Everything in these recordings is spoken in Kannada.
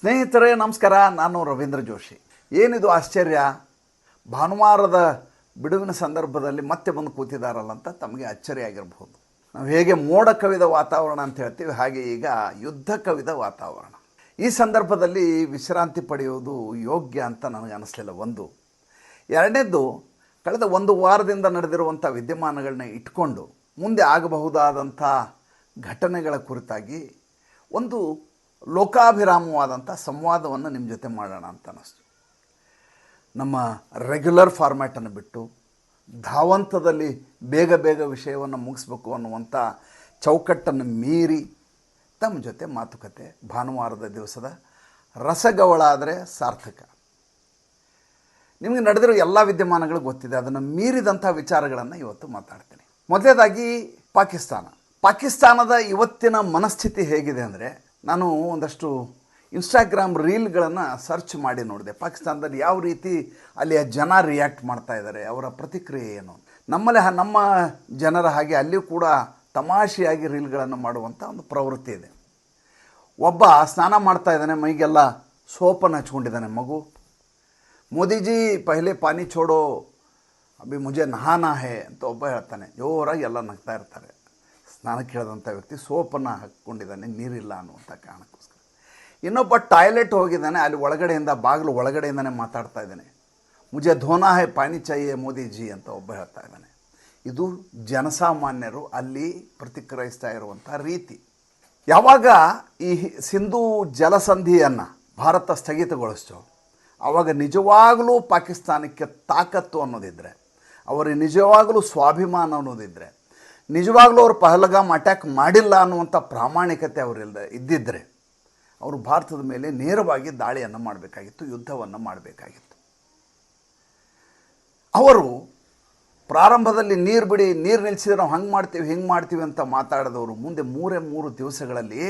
ಸ್ನೇಹಿತರೇ, ನಮಸ್ಕಾರ. ನಾನು ರವೀಂದ್ರ ಜೋಶಿ. ಏನಿದು ಆಶ್ಚರ್ಯ? ಭಾನುವಾರದ ಬಿಡುವಿನ ಸಂದರ್ಭದಲ್ಲಿ ಮತ್ತೆ ಬಂದು ಕೂತಿದಾರಲ್ಲ ಅಂತ ತಮಗೆ ಅಚ್ಚರಿ ಆಗಿರಬಹುದು. ನಾವು ಹೇಗೆ ಮೋಡ ಕವಿದ ವಾತಾವರಣ ಅಂತ ಹೇಳ್ತೀವಿ, ಹಾಗೆ ಈಗ ಯುದ್ಧ ಕವಿದ ವಾತಾವರಣ. ಈ ಸಂದರ್ಭದಲ್ಲಿ ವಿಶ್ರಾಂತಿ ಪಡೆಯುವುದು ಯೋಗ್ಯ ಅಂತ ನನಗೆ ಅನ್ನಿಸ್ಲಿಲ್ಲ ಒಂದು. ಎರಡನೇದ್ದು, ಕಳೆದ ಒಂದು ವಾರದಿಂದ ನಡೆದಿರುವಂಥ ವಿದ್ಯಮಾನಗಳನ್ನ ಇಟ್ಕೊಂಡು ಮುಂದೆ ಆಗಬಹುದಾದಂಥ ಘಟನೆಗಳ ಕುರಿತಾಗಿ ಒಂದು ಲೋಕಾಭಿರಾಮವಾದಂಥ ಸಂವಾದವನ್ನು ನಿಮ್ಮ ಜೊತೆ ಮಾಡೋಣ ಅಂತ ಅನ್ನಿಸ್ತು ನಮ್ಮ ರೆಗ್ಯುಲರ್ ಫಾರ್ಮ್ಯಾಟನ್ನು ಬಿಟ್ಟು ಧಾವಂತದಲ್ಲಿ ಬೇಗ ಬೇಗ ವಿಷಯವನ್ನು ಮುಗಿಸ್ಬೇಕು ಅನ್ನುವಂಥ ಚೌಕಟ್ಟನ್ನು ಮೀರಿ ತಮ್ಮ ಜೊತೆ ಮಾತುಕತೆ ಭಾನುವಾರದ ದಿವಸದ ರಸಗವಳ ಆದರೆ ಸಾರ್ಥಕ. ನಿಮಗೆ ನಡೆದಿರೋ ಎಲ್ಲ ವಿದ್ಯಮಾನಗಳು ಗೊತ್ತಿದೆ, ಅದನ್ನು ಮೀರಿದಂಥ ವಿಚಾರಗಳನ್ನು ಇವತ್ತು ಮಾತಾಡ್ತೀನಿ. ಮೊದಲೇದಾಗಿ ಪಾಕಿಸ್ತಾನ. ಪಾಕಿಸ್ತಾನದ ಇವತ್ತಿನ ಮನಸ್ಥಿತಿ ಹೇಗಿದೆ ಅಂದರೆ ನಾನು ಒಂದಷ್ಟು ಇನ್ಸ್ಟಾಗ್ರಾಮ್ ರೀಲ್ಗಳನ್ನು ಸರ್ಚ್ ಮಾಡಿ ನೋಡಿದೆ. ಪಾಕಿಸ್ತಾನದಲ್ಲಿ ಯಾವ ರೀತಿ ಅಲ್ಲಿಯ ಜನ ರಿಯಾಕ್ಟ್ ಮಾಡ್ತಾ ಇದ್ದಾರೆ, ಅವರ ಪ್ರತಿಕ್ರಿಯೆ ಏನು? ನಮ್ಮಲ್ಲಿ ನಮ್ಮ ಜನರ ಹಾಗೆ ಅಲ್ಲಿಯೂ ಕೂಡ ತಮಾಷೆಯಾಗಿ ರೀಲ್ಗಳನ್ನು ಮಾಡುವಂಥ ಒಂದು ಪ್ರವೃತ್ತಿ ಇದೆ. ಒಬ್ಬ ಸ್ನಾನ ಮಾಡ್ತಾ ಇದ್ದಾನೆ, ಮೈಗೆಲ್ಲ ಸೋಪನ್ನು ಹಚ್ಕೊಂಡಿದ್ದಾನೆ ಮಗು. ಮೋದಿಜಿ ಪಹಲೆ ಪಾನಿ ಛೋಡೋ ಅಭಿ ಮುಜೆ ನಹಾನಾ ಹೇ ಅಂತ ಒಬ್ಬ ಹೇಳ್ತಾನೆ. ಜೋರಾಗಿ ಎಲ್ಲ ನಗ್ತಾ ಇರ್ತಾರೆ. ಸ್ನಾನಕ್ಕೆ ಕೇಳಿದಂಥ ವ್ಯಕ್ತಿ ಸೋಪನ್ನು ಹಾಕ್ಕೊಂಡಿದ್ದಾನೆ, ನೀರಿಲ್ಲ ಅನ್ನುವಂಥ ಕಾರಣಕ್ಕೋಸ್ಕರ. ಇನ್ನೊಬ್ಬ ಟಾಯ್ಲೆಟ್ ಹೋಗಿದ್ದಾನೆ, ಅಲ್ಲಿ ಒಳಗಡೆಯಿಂದ, ಬಾಗಿಲು ಒಳಗಡೆಯಿಂದನೇ ಮಾತಾಡ್ತಾ ಇದ್ದಾನೆ. ಮುಜೆ ಧೋನಾ ಹೇ ಪಾನಿ ಮೋದಿ ಜಿ ಅಂತ ಒಬ್ಬ ಹೇಳ್ತಾ ಇದ್ದಾನೆ. ಇದು ಜನಸಾಮಾನ್ಯರು ಅಲ್ಲಿ ಪ್ರತಿಕ್ರಿಯಿಸ್ತಾ ಇರುವಂಥ ರೀತಿ. ಯಾವಾಗ ಈ ಸಿಂಧೂ ಜಲಸಂಧಿಯನ್ನು ಭಾರತ ಸ್ಥಗಿತಗೊಳಿಸ್ತು ಆವಾಗ ನಿಜವಾಗಲೂ ಪಾಕಿಸ್ತಾನಕ್ಕೆ ತಾಕತ್ತು ಅನ್ನೋದಿದ್ದರೆ ಅವರಿಗೆ ನಿಜವಾಗಲೂ ಸ್ವಾಭಿಮಾನ ಅನ್ನೋದಿದ್ದರೆ ನಿಜವಾಗಲೂ ಅವರು ಪಹಲ್ಗಾಮ್ ಅಟ್ಯಾಕ್ ಮಾಡಿಲ್ಲ ಅನ್ನುವಂಥ ಪ್ರಾಮಾಣಿಕತೆ ಅವರಿಲ್ಲದೆ ಇದ್ದಿದ್ದರೆ ಅವರು ಭಾರತದ ಮೇಲೆ ನೇರವಾಗಿ ದಾಳಿಯನ್ನು ಮಾಡಬೇಕಾಗಿತ್ತು, ಯುದ್ಧವನ್ನು ಮಾಡಬೇಕಾಗಿತ್ತು. ಅವರು ಪ್ರಾರಂಭದಲ್ಲಿ ನೀರು ಬಿಡಿ, ನೀರು ನಿಲ್ಲಿಸಿದ್ರೆ ನಾವು ಹಂಗೆ ಮಾಡ್ತೀವಿ, ಹಿಂಗೆ ಮಾಡ್ತೀವಿ ಅಂತ ಮಾತಾಡಿದವರು ಮುಂದೆ ಮೂರೇ ಮೂರು ದಿವಸಗಳಲ್ಲಿ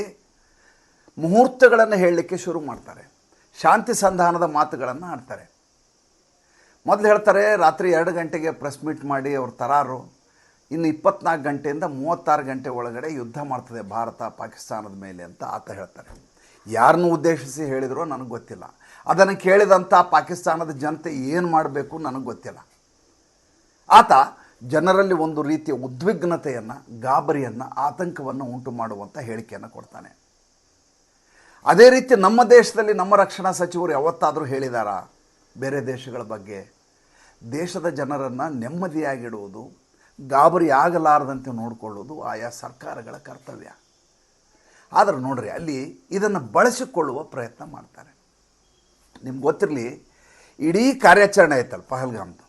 ಮುಹೂರ್ತಗಳನ್ನು ಹೇಳಲಿಕ್ಕೆ ಶುರು ಮಾಡ್ತಾರೆ. ಶಾಂತಿ ಸಂಧಾನದ ಮಾತುಗಳನ್ನು ಆಡ್ತಾರೆ. ಮೊದಲು ಹೇಳ್ತಾರೆ, ರಾತ್ರಿ ಎರಡು ಗಂಟೆಗೆ ಪ್ರೆಸ್ ಮೀಟ್ ಮಾಡಿ ಅವ್ರು ತರಾರು. ಇನ್ನು ಇಪ್ಪತ್ನಾಲ್ಕು ಗಂಟೆಯಿಂದ ಮೂವತ್ತಾರು ಗಂಟೆ ಒಳಗಡೆ ಯುದ್ಧ ಮಾಡ್ತದೆ ಭಾರತ ಪಾಕಿಸ್ತಾನದ ಮೇಲೆ ಅಂತ ಆತ ಹೇಳ್ತಾರೆ. ಯಾರನ್ನು ಉದ್ದೇಶಿಸಿ ಹೇಳಿದರೂ ನನಗೆ ಗೊತ್ತಿಲ್ಲ. ಅದನ್ನು ಕೇಳಿದಂಥ ಪಾಕಿಸ್ತಾನದ ಜನತೆ ಏನು ಮಾಡಬೇಕು ನನಗೆ ಗೊತ್ತಿಲ್ಲ. ಆತ ಜನರಲ್ಲಿ ಒಂದು ರೀತಿಯ ಉದ್ವಿಗ್ನತೆಯನ್ನು, ಗಾಬರಿಯನ್ನು, ಆತಂಕವನ್ನು ಉಂಟು ಮಾಡುವಂಥ ಹೇಳಿಕೆಯನ್ನು ಕೊಡ್ತಾನೆ. ಅದೇ ರೀತಿ ನಮ್ಮ ದೇಶದಲ್ಲಿ ನಮ್ಮ ರಕ್ಷಣಾ ಸಚಿವರು ಯಾವತ್ತಾದರೂ ಹೇಳಿದಾರಾ? ಬೇರೆ ದೇಶಗಳ ಬಗ್ಗೆ. ದೇಶದ ಜನರನ್ನು ನೆಮ್ಮದಿಯಾಗಿಡುವುದು ಗಾಬರಿ ಆಗಲಾರದಂತೆ ನೋಡಿಕೊಳ್ಳೋದು ಆಯಾ ಸರ್ಕಾರಗಳ ಕರ್ತವ್ಯ. ಆದರೆ ನೋಡ್ರಿ, ಅಲ್ಲಿ ಇದನ್ನು ಬಳಸಿಕೊಳ್ಳುವ ಪ್ರಯತ್ನ ಮಾಡ್ತಾರೆ. ನಿಮ್ಗೆ ಗೊತ್ತಿರಲಿ, ಇಡೀ ಕಾರ್ಯಾಚರಣೆ ಆಯ್ತಲ್ಲ ಪಹಲ್ಗಾಮ್ದು.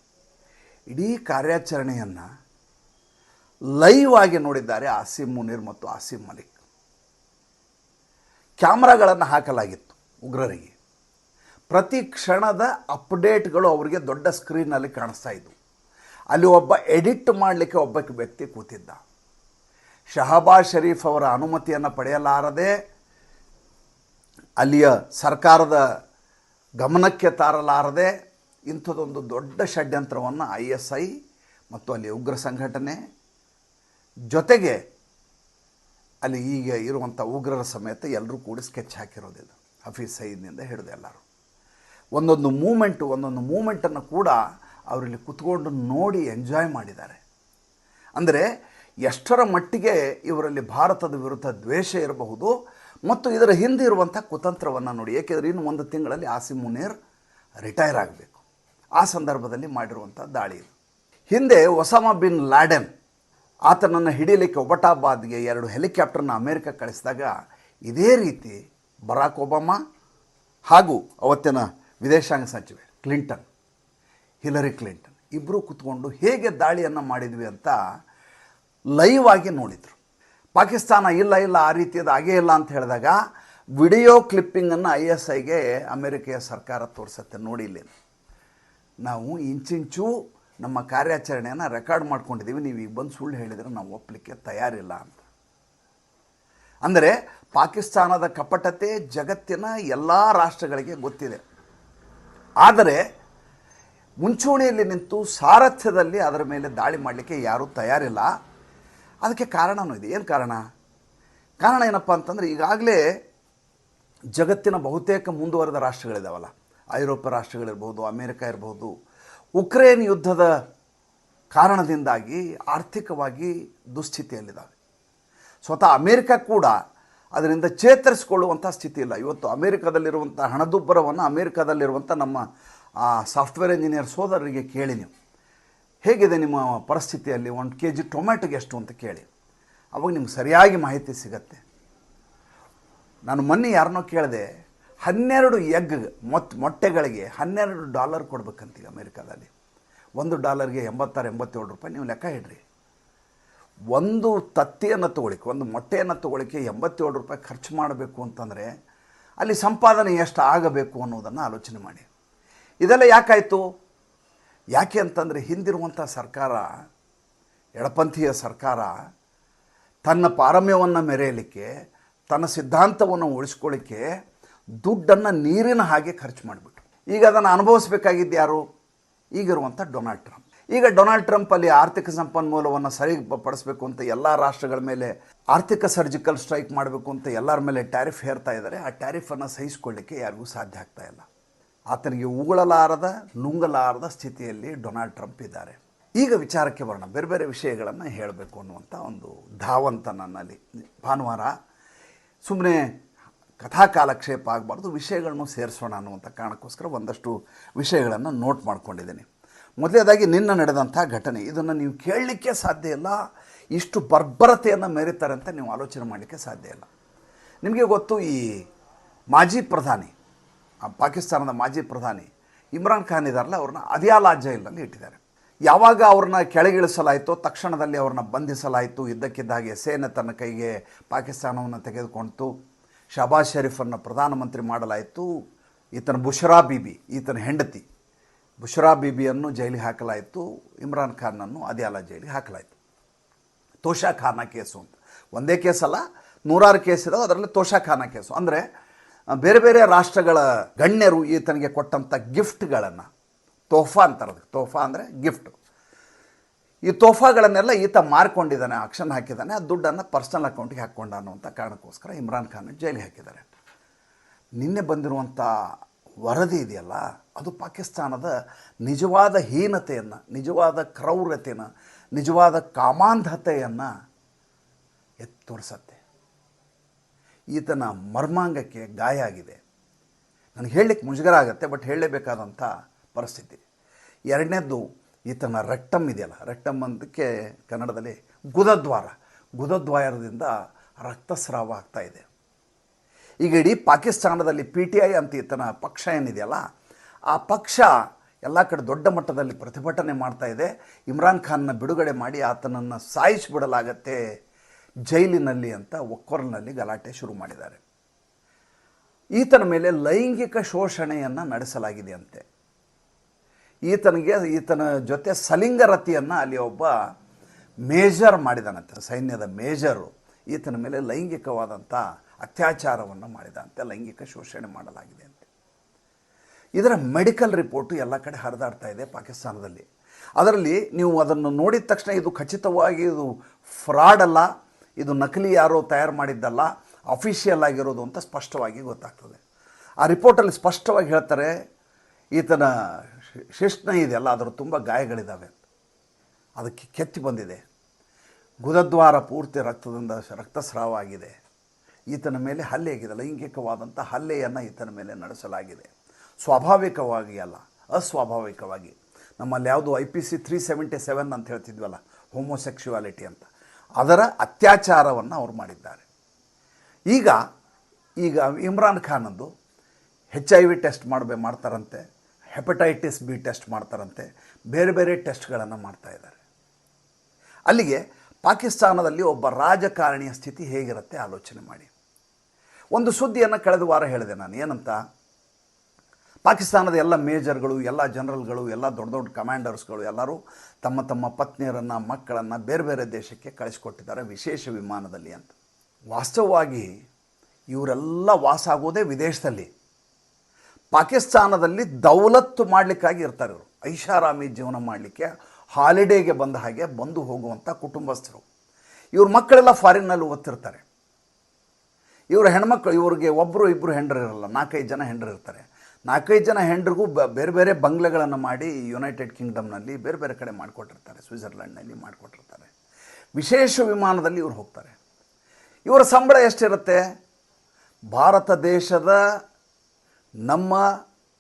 ಇಡೀ ಕಾರ್ಯಾಚರಣೆಯನ್ನು ಲೈವ್ ಆಗಿ ನೋಡಿದ್ದಾರೆ ಆಸಿಮ್ ಮುನೀರ್ ಮತ್ತು ಆಸಿಮ್ ಮಲಿಕ್. ಕ್ಯಾಮ್ರಾಗಳನ್ನು ಹಾಕಲಾಗಿತ್ತು ಉಗ್ರರಿಗೆ. ಪ್ರತಿ ಕ್ಷಣದ ಅಪ್ಡೇಟ್ಗಳು ಅವರಿಗೆ ದೊಡ್ಡ ಸ್ಕ್ರೀನಲ್ಲಿ ಕಾಣಿಸ್ತಾ ಇದ್ವು. ಅಲ್ಲಿ ಒಬ್ಬ ಎಡಿಟ್ ಮಾಡಲಿಕ್ಕೆ ಒಬ್ಬ ವ್ಯಕ್ತಿ ಕೂತಿದ್ದ. ಶಹಬಾಜ್ ಶರೀಫ್ ಅವರ ಅನುಮತಿಯನ್ನು ಪಡೆಯಲಾರದೆ ಅಲ್ಲಿಯ ಸರ್ಕಾರದ ಗಮನಕ್ಕೆ ತಾರಲಾರದೆ ಇಂಥದ್ದೊಂದು ದೊಡ್ಡ ಷಡ್ಯಂತ್ರವನ್ನು ಐ ಎಸ್ ಐ ಮತ್ತು ಅಲ್ಲಿ ಉಗ್ರ ಸಂಘಟನೆ ಜೊತೆಗೆ ಅಲ್ಲಿ ಈಗ ಇರುವಂಥ ಉಗ್ರರ ಸಮೇತ ಎಲ್ಲರೂ ಕೂಡಿ ಸ್ಕೆಚ್ ಹಾಕಿರೋದಿಲ್ಲ ಹಫೀಸ್ ಸಯೀದ್ನಿಂದ ಹಿಡಿದು ಎಲ್ಲರೂ. ಒಂದೊಂದು ಮೂಮೆಂಟು, ಒಂದೊಂದು ಮೂಮೆಂಟನ್ನು ಕೂಡ ಅವರಲ್ಲಿ ಕುತ್ಕೊಂಡು ನೋಡಿ ಎಂಜಾಯ್ ಮಾಡಿದ್ದಾರೆ. ಅಂದರೆ ಎಷ್ಟರ ಮಟ್ಟಿಗೆ ಇವರಲ್ಲಿ ಭಾರತದ ವಿರುದ್ಧ ದ್ವೇಷ ಇರಬಹುದು ಮತ್ತು ಇದರ ಹಿಂದೆ ಇರುವಂಥ ಕುತಂತ್ರವನ್ನು ನೋಡಿ. ಏಕೆಂದರೆ ಇನ್ನು ಒಂದು ತಿಂಗಳಲ್ಲಿ ಆಸಿಮ್ ಮುನೇರ್ ರಿಟೈರ್ ಆಗಬೇಕು. ಆ ಸಂದರ್ಭದಲ್ಲಿ ಮಾಡಿರುವಂಥ ದಾಳಿ ಇದು. ಹಿಂದೆ ಒಸಾಮಾ ಬಿನ್ ಲಾಡೆನ್ ಆತನನ್ನು ಹಿಡಿಯಲಿಕ್ಕೆ ಒಬಟಾಬಾದ್ಗೆ ಎರಡು ಹೆಲಿಕಾಪ್ಟರ್ನ ಅಮೇರಿಕ ಕಳಿಸಿದಾಗ ಇದೇ ರೀತಿ ಬರಾಕ್ ಒಬಾಮಾ ಹಾಗೂ ಅವತ್ತಿನ ವಿದೇಶಾಂಗ ಸಚಿವೆ ಕ್ಲಿಂಟನ್ ಹಿಲರಿ ಕ್ಲಿಂಟನ್. ಇಬ್ಬರು ಕೂತ್ಕೊಂಡು ಹೇಗೆ ದಾಳಿಯನ್ನು ಮಾಡಿದ್ವಿ ಅಂತ ಲೈವ್ ಆಗಿ ನೋಡಿದರು. ಪಾಕಿಸ್ತಾನ ಇಲ್ಲ ಇಲ್ಲ, ಆ ರೀತಿಯದು ಹಾಗೇ ಇಲ್ಲ ಅಂತ ಹೇಳಿದಾಗ ವಿಡಿಯೋ ಕ್ಲಿಪ್ಪಿಂಗನ್ನು ಐ ಎಸ್ ಐಗೆ ಅಮೆರಿಕೆಯ ಸರ್ಕಾರ ತೋರಿಸತ್ತೆ ಇಲ್ಲಿ. ನಾವು ಇಂಚಿಂಚು ನಮ್ಮ ಕಾರ್ಯಾಚರಣೆಯನ್ನು ರೆಕಾರ್ಡ್ ಮಾಡ್ಕೊಂಡಿದ್ದೀವಿ ನೀವು ಈಗ ಬಂದು ಸುಳ್ಳು ಹೇಳಿದರೆ ನಾವು ಒಪ್ಪಲಿಕ್ಕೆ ತಯಾರಿಲ್ಲ ಅಂತ. ಅಂದರೆ ಪಾಕಿಸ್ತಾನದ ಕಪಟತೆ ಜಗತ್ತಿನ ಎಲ್ಲ ರಾಷ್ಟ್ರಗಳಿಗೆ ಗೊತ್ತಿದೆ. ಆದರೆ ಮುಂಚೂಣಿಯಲ್ಲಿ ನಿಂತು ಸಾರಥ್ಯದಲ್ಲಿ ಅದರ ಮೇಲೆ ದಾಳಿ ಮಾಡಲಿಕ್ಕೆ ಯಾರೂ ತಯಾರಿಲ್ಲ. ಅದಕ್ಕೆ ಕಾರಣವೂ ಇದೆ. ಏನು ಕಾರಣ? ಕಾರಣ ಏನಪ್ಪ ಅಂತಂದರೆ ಈಗಾಗಲೇ ಜಗತ್ತಿನ ಬಹುತೇಕ ಮುಂದುವರೆದ ರಾಷ್ಟ್ರಗಳಿದಾವಲ್ಲ. ಐರೋಪ್ಯ ರಾಷ್ಟ್ರಗಳಿರ್ಬೋದು ಅಮೇರಿಕ ಇರ್ಬೋದು ಉಕ್ರೇನ್ ಯುದ್ಧದ ಕಾರಣದಿಂದಾಗಿ ಆರ್ಥಿಕವಾಗಿ ದುಸ್ಥಿತಿಯಲ್ಲಿದ್ದಾವೆ ಸ್ವತಃ ಅಮೇರಿಕ ಕೂಡ ಅದರಿಂದ ಚೇತರಿಸಿಕೊಳ್ಳುವಂಥ ಸ್ಥಿತಿ ಇಲ್ಲ ಇವತ್ತು ಅಮೇರಿಕಾದಲ್ಲಿರುವಂಥ ಹಣದುಬ್ಬರವನ್ನು ಅಮೇರಿಕಾದಲ್ಲಿರುವಂಥ ನಮ್ಮ ಸಾಫ್ಟ್ವೇರ್ ಇಂಜಿನಿಯರ್ ಸೋದರರಿಗೆ ಕೇಳಿ ನೀವು. ಹೇಗಿದೆ ನಿಮ್ಮ ಪರಿಸ್ಥಿತಿಯಲ್ಲಿ ಒಂದು ಕೆ ಜಿ ಟೊಮ್ಯಾಟೊಗೆ ಎಷ್ಟು ಅಂತ ಕೇಳಿ. ಅವಾಗ ನಿಮ್ಗೆ ಸರಿಯಾಗಿ ಮಾಹಿತಿ ಸಿಗತ್ತೆ. ನಾನು ಮೊನ್ನೆ ಯಾರನ್ನೋ ಕೇಳಿದೆ, ಹನ್ನೆರಡು ಎಗ್ ಮೊತ್ ಮೊಟ್ಟೆಗಳಿಗೆ ಹನ್ನೆರಡು ಡಾಲರ್ ಕೊಡ್ಬೇಕಂತೀಗ ಅಮೇರಿಕಾದಲ್ಲಿ. ಒಂದು ಡಾಲರ್ಗೆ ಎಂಬತ್ತಾರು, ಎಂಬತ್ತೇಳು ರೂಪಾಯಿ ನೀವು ಲೆಕ್ಕ ಇಡ್ರಿ. ಒಂದು ತತ್ತಿಯನ್ನು ತೊಗೊಳಿಕ್ಕೆ ಒಂದು ಮೊಟ್ಟೆಯನ್ನು ತೊಗೊಳಿಕ್ಕೆ ಎಂಬತ್ತೇಳು ರೂಪಾಯಿ ಖರ್ಚು ಮಾಡಬೇಕು ಅಂತಂದರೆ ಅಲ್ಲಿ ಸಂಪಾದನೆ ಎಷ್ಟು ಆಗಬೇಕು ಅನ್ನೋದನ್ನು ಆಲೋಚನೆ ಮಾಡಿ. ಇದೆಲ್ಲ ಯಾಕಾಯಿತು? ಯಾಕೆ ಅಂತಂದರೆ ಹಿಂದಿರುವಂಥ ಸರ್ಕಾರ, ಎಡಪಂಥೀಯ ಸರ್ಕಾರ ತನ್ನ ಪಾರಮ್ಯವನ್ನು ಮೆರೆಯಲಿಕ್ಕೆ, ತನ್ನ ಸಿದ್ಧಾಂತವನ್ನು ಉಳಿಸ್ಕೊಳ್ಳಿಕ್ಕೆ ದುಡ್ಡನ್ನು ನೀರಿನ ಹಾಗೆ ಖರ್ಚು ಮಾಡಿಬಿಟ್ರು. ಈಗ ಅದನ್ನು ಅನುಭವಿಸ್ಬೇಕಾಗಿದ್ದು ಯಾರು? ಈಗಿರುವಂಥ ಡೊನಾಲ್ಡ್ ಟ್ರಂಪ್. ಈಗ ಡೊನಾಲ್ಡ್ ಟ್ರಂಪ್ ಅಲ್ಲಿ ಆರ್ಥಿಕ ಸಂಪನ್ಮೂಲವನ್ನು ಸರಿ ಪಡಿಸ್ಬೇಕು ಅಂತ ಎಲ್ಲ ರಾಷ್ಟ್ರಗಳ ಮೇಲೆ ಆರ್ಥಿಕ ಸರ್ಜಿಕಲ್ ಸ್ಟ್ರೈಕ್ ಮಾಡಬೇಕು ಅಂತ ಎಲ್ಲರ ಮೇಲೆ ಟ್ಯಾರಿಫ್ ಹೇರ್ತಾ ಇದ್ದಾರೆ. ಆ ಟ್ಯಾರಿಫನ್ನು ಸಹಿಸಿಕೊಳ್ಳಿಕ್ಕೆ ಯಾರಿಗೂ ಸಾಧ್ಯ ಆಗ್ತಾ ಇಲ್ಲ. ಆತನಿಗೆ ಉಗುಳಲಾರದ, ನುಂಗಲಾರದ ಸ್ಥಿತಿಯಲ್ಲಿ ಡೊನಾಲ್ಡ್ ಟ್ರಂಪ್ ಇದ್ದಾರೆ. ಈಗ ವಿಚಾರಕ್ಕೆ ಬರೋಣ. ಬೇರೆ ಬೇರೆ ವಿಷಯಗಳನ್ನು ಹೇಳಬೇಕು ಅನ್ನುವಂಥ ಒಂದು ಧಾವಂತ ನನ್ನಲ್ಲಿ. ಭಾನುವಾರ ಸುಮ್ಮನೆ ಕಥಾ ಕಾಲಕ್ಷೇಪ ಆಗಬಾರ್ದು, ವಿಷಯಗಳನ್ನು ಸೇರಿಸೋಣ ಅನ್ನುವಂಥ ಕಾರಣಕ್ಕೋಸ್ಕರ ಒಂದಷ್ಟು ವಿಷಯಗಳನ್ನು ನೋಟ್ ಮಾಡ್ಕೊಂಡಿದ್ದೀನಿ. ಮೊದಲನೇದಾಗಿ ನಿನ್ನ ನಡೆದಂಥ ಘಟನೆ. ಇದನ್ನು ನೀವು ಕೇಳಲಿಕ್ಕೆ ಸಾಧ್ಯ ಇಲ್ಲ. ಇಷ್ಟು ಬರ್ಬರತೆಯನ್ನು ಮೆರೀತಾರೆ ಅಂತ ನೀವು ಆಲೋಚನೆ ಮಾಡಲಿಕ್ಕೆ ಸಾಧ್ಯ ಇಲ್ಲ. ನಿಮಗೆ ಗೊತ್ತು, ಈ ಮಾಜಿ ಪ್ರಧಾನಿ ಪಾಕಿಸ್ತಾನದ ಮಾಜಿ ಪ್ರಧಾನಿ ಇಮ್ರಾನ್ ಖಾನ್ ಇದ್ದಾರಲ್ಲ ಅವ್ರನ್ನ ಅದಿಯಾಲ ಜೈಲಿನಲ್ಲಿ ಇಟ್ಟಿದ್ದಾರೆ. ಯಾವಾಗ ಅವ್ರನ್ನ ಕೆಳಗಿಳಿಸಲಾಯಿತೋ ತಕ್ಷಣದಲ್ಲಿ ಅವ್ರನ್ನ ಬಂಧಿಸಲಾಯಿತು ಇದ್ದಕ್ಕಿದ್ದ ಹಾಗೆ ಸೇನೆ ತನ್ನ ಕೈಗೆ ಪಾಕಿಸ್ತಾನವನ್ನು ತೆಗೆದುಕೊಂಡಿತು, ಶಹಬಾಜ್ ಶರೀಫನ್ನು ಪ್ರಧಾನಮಂತ್ರಿ ಮಾಡಲಾಯಿತು, ಈತನ ಬುಷರಾ ಬೀಬಿ, ಈತನ ಹೆಂಡತಿ ಬುಷರಾ ಬೀಬಿಯನ್ನು ಜೈಲಿಗೆ ಹಾಕಲಾಯಿತು, ಇಮ್ರಾನ್ ಖಾನನ್ನು ಅದಿಯಾಲ ಜೈಲಿಗೆ ಹಾಕಲಾಯಿತು. ತೋಷಾ ಖಾನ ಕೇಸು ಅಂತ. ಒಂದೇ ಕೇಸಲ್ಲ, ನೂರಾರು ಕೇಸ್ ಇದಾವೆ, ಅದರಲ್ಲಿ ತೋಷಾ ಖಾನ ಕೇಸು. ಅಂದರೆ ಬೇರೆ ಬೇರೆ ರಾಷ್ಟ್ರಗಳ ಗಣ್ಯರು ಈತನಿಗೆ ಕೊಟ್ಟಂಥ ಗಿಫ್ಟ್ಗಳನ್ನು, ತೋಫಾ ಅಂತಾರೆ ತೋಫಾ ಅಂದರೆ ಗಿಫ್ಟ್. ಈ ತೋಫಾಗಳನ್ನೆಲ್ಲ ಈತ ಮಾರ್ಕೊಂಡಿದ್ದಾನೆ ಆಕ್ಷನ್ ಹಾಕಿದ್ದಾನೆ, ಆ ದುಡ್ಡನ್ನು ಪರ್ಸ್ನಲ್ ಅಕೌಂಟಿಗೆ ಹಾಕ್ಕೊಂಡ ಅನ್ನುವಂಥ ಕಾರಣಕ್ಕೋಸ್ಕರ ಇಮ್ರಾನ್ ಖಾನ್ ಜೈಲಿಗೆ ಹಾಕಿದ್ದಾರೆ. ನಿನ್ನೆ ಬಂದಿರುವಂಥ ವರದಿ ಇದೆಯಲ್ಲ, ಅದು ಪಾಕಿಸ್ತಾನದ ನಿಜವಾದ ಹೀನತೆಯನ್ನು, ನಿಜವಾದ ಕ್ರೌರ್ಯತೆಯನ್ನು ನಿಜವಾದ ಕಾಮಾಂಧತೆಯನ್ನು ಎತ್ತಿ ತೋರಿಸತ್ತೆ. ಈತನ ಮರ್ಮಾಂಗಕ್ಕೆ ಗಾಯ ಆಗಿದೆ. ನನಗೆ ಹೇಳಲಿಕ್ಕೆ ಮುಜುಗರ ಆಗುತ್ತೆ ಬಟ್ ಹೇಳಲೇಬೇಕಾದಂಥ ಪರಿಸ್ಥಿತಿ. ಎರಡನೇದ್ದು, ಈತನ ರಕ್ತಮ್ ಇದೆಯಲ್ಲ ರಕ್ತಮ್ ಅಂದಕ್ಕೆ ಕನ್ನಡದಲ್ಲಿ ಗುದದ್ವಾರ. ಗುದದ್ವಾರದಿಂದ ರಕ್ತಸ್ರಾವ ಆಗ್ತಾ ಇದೆ. ಈಗ ಇಡೀ ಪಾಕಿಸ್ತಾನದಲ್ಲಿ ಪಿ ಟಿ ಐ ಅಂತ ಈತನ ಪಕ್ಷ ಏನಿದೆಯಲ್ಲ, ಆ ಪಕ್ಷ ಎಲ್ಲ ಕಡೆ ದೊಡ್ಡ ಮಟ್ಟದಲ್ಲಿ ಪ್ರತಿಭಟನೆ ಮಾಡ್ತಾ ಇದೆ. ಇಮ್ರಾನ್ ಖಾನ್ನ ಬಿಡುಗಡೆ ಮಾಡಿ ಆತನನ್ನು ಸಾಯಿಸಿಬಿಡಲಾಗತ್ತೆ ಜೈಲಿನಲ್ಲಿ ಅಂತ ಒಕ್ಕೊರ್ನಲ್ಲಿ ಗಲಾಟೆ ಶುರು ಮಾಡಿದ್ದಾರೆ. ಈತನ ಮೇಲೆ ಲೈಂಗಿಕ ಶೋಷಣೆಯನ್ನು ನಡೆಸಲಾಗಿದೆ ಅಂತೆ ಈತನಿಗೆ, ಈತನ ಜೊತೆ ಸಲಿಂಗರತಿಯನ್ನು ಅಲ್ಲಿ ಒಬ್ಬ ಮೇಜರ್ ಮಾಡಿದಾನಂತೆ, ಸೈನ್ಯದ ಮೇಜರು. ಈತನ ಮೇಲೆ ಲೈಂಗಿಕವಾದಂಥ ಅತ್ಯಾಚಾರವನ್ನು ಮಾಡಿದಂತೆ ಲೈಂಗಿಕ ಶೋಷಣೆ ಮಾಡಲಾಗಿದೆ ಅಂತೆ ಇದರ ಮೆಡಿಕಲ್ ರಿಪೋರ್ಟು ಎಲ್ಲ ಕಡೆ ಹರಿದಾಡ್ತಾ ಇದೆ ಪಾಕಿಸ್ತಾನದಲ್ಲಿ. ಅದರಲ್ಲಿ ನೀವು ಅದನ್ನು ನೋಡಿದ ತಕ್ಷಣ ಇದು ಖಚಿತವಾಗಿ ಇದು ಫ್ರಾಡ್ ಅಲ್ಲ ಇದು ನಕಲಿ ಯಾರೋ ತಯಾರು ಮಾಡಿದ್ದಲ್ಲ ಅಫಿಷಿಯಲ್ ಆಗಿರೋದು ಅಂತ ಸ್ಪಷ್ಟವಾಗಿ ಗೊತ್ತಾಗ್ತದೆ. ಆ ರಿಪೋರ್ಟಲ್ಲಿ ಸ್ಪಷ್ಟವಾಗಿ ಹೇಳ್ತಾರೆ, ಈತನ ಶಿಷ್ಣ ಇದೆಯಲ್ಲ ಅದರ ತುಂಬ ಗಾಯಗಳಿದ್ದಾವೆ. ಅದಕ್ಕೆ ಕೆತ್ತಿ ಬಂದಿದೆ. ಗುದದ್ವಾರ ಪೂರ್ತಿ ರಕ್ತದಿಂದ ರಕ್ತಸ್ರಾವ ಆಗಿದೆ ಈತನ ಮೇಲೆ ಹಲ್ಲೆ ಆಗಿದೆ. ಲೈಂಗಿಕವಾದಂಥ ಹಲ್ಲೆಯನ್ನು ಈತನ ಮೇಲೆ ನಡೆಸಲಾಗಿದೆ. ಸ್ವಾಭಾವಿಕವಾಗಿ ಅಲ್ಲ, ಅಸ್ವಾಭಾವಿಕವಾಗಿ. ನಮ್ಮಲ್ಲಿ ಯಾವುದು I P C three seventy seven ಅಂತ ಹೇಳ್ತಿದ್ವಲ್ಲ ಹೋಮೋಸೆಕ್ಷುವಾಲಿಟಿ ಅಂತ. ಅದರ ಅತ್ಯಾಚಾರವನ್ನು ಅವ್ರು ಮಾಡಿದ್ದಾರೆ. ಈಗ ಈಗ ಇಮ್ರಾನ್ ಖಾನಂದು ಹೆಚ್ ಐ ವಿ ಟೆಸ್ಟ್ ಮಾಡಬೇ, ಮಾಡ್ತಾರಂತೆ ಹೆಪಟೈಟಿಸ್ ಬಿ ಟೆಸ್ಟ್ ಮಾಡ್ತಾರಂತೆ, ಬೇರೆ ಬೇರೆ ಟೆಸ್ಟ್ಗಳನ್ನು ಮಾಡ್ತಾ ಇದ್ದಾರೆ. ಅಲ್ಲಿಗೆ ಪಾಕಿಸ್ತಾನದಲ್ಲಿ ಒಬ್ಬ ರಾಜಕಾರಣಿಯ ಸ್ಥಿತಿ ಹೇಗಿರುತ್ತೆ ಆಲೋಚನೆ ಮಾಡಿ. ಒಂದು ಸುದ್ದಿಯನ್ನು ಕಳೆದ ವಾರ ಹೇಳಿದೆ ನಾನು. ಏನಂತ? ಪಾಕಿಸ್ತಾನದ ಎಲ್ಲ ಮೇಜರ್ಗಳು, ಎಲ್ಲ ಜನರಲ್ಗಳು, ಎಲ್ಲ ದೊಡ್ಡ ದೊಡ್ಡ ಕಮಾಂಡರ್ಸ್ಗಳು ಎಲ್ಲರೂ ತಮ್ಮ ತಮ್ಮ ಪತ್ನಿಯರನ್ನು, ಮಕ್ಕಳನ್ನು ಬೇರೆ ಬೇರೆ ದೇಶಕ್ಕೆ ಕಳಿಸ್ಕೊಟ್ಟಿದ್ದಾರೆ ವಿಶೇಷ ವಿಮಾನದಲ್ಲಿ ಅಂತ. ವಾಸ್ತವವಾಗಿ ಇವರೆಲ್ಲ ವಾಸ ಆಗೋದೇ ವಿದೇಶದಲ್ಲಿ. ಪಾಕಿಸ್ತಾನದಲ್ಲಿ ದೌಲತ್ತು ಮಾಡಲಿಕ್ಕಾಗಿ ಇರ್ತಾರೆ ಇವರು. ಐಷಾರಾಮಿ ಜೀವನ ಮಾಡಲಿಕ್ಕೆ, ಹಾಲಿಡೇಗೆ ಬಂದ ಹಾಗೆ ಬಂದು ಹೋಗುವಂಥ ಕುಟುಂಬಸ್ಥರು. ಇವ್ರ ಮಕ್ಕಳೆಲ್ಲ ಫಾರಿನ್ನಲ್ಲಿ ಓದ್ತಿರ್ತಾರೆ. ಇವರು ಹೆಣ್ಮಕ್ಳು, ಇವ್ರಿಗೆ ಒಬ್ಬರು ಇಬ್ಬರು ಹೆಂಡರು ಇರಲ್ಲ ನಾಲ್ಕೈದು ಜನ ಹೆಂಡ್ರು ಇರ್ತಾರೆ ನಾಲ್ಕೈದು ಜನ ಹೆಂಡ್ರಿಗೂ ಬೇರೆ ಬೇರೆ ಬಂಗ್ಲೆಗಳನ್ನು ಮಾಡಿ ಯುನೈಟೆಡ್ ಕಿಂಗ್ಡಮ್ನಲ್ಲಿ ಬೇರೆ ಬೇರೆ ಕಡೆ ಮಾಡಿಕೊಟ್ಟಿರ್ತಾರೆ, ಸ್ವಿಟ್ಜರ್ಲ್ಯಾಂಡ್ನಲ್ಲಿ ಮಾಡಿಕೊಟ್ಟಿರ್ತಾರೆ. ವಿಶೇಷ ವಿಮಾನದಲ್ಲಿ ಇವ್ರು ಹೋಗ್ತಾರೆ. ಇವರ ಸಂಬಳ ಎಷ್ಟಿರುತ್ತೆ? ಭಾರತ ದೇಶದ ನಮ್ಮ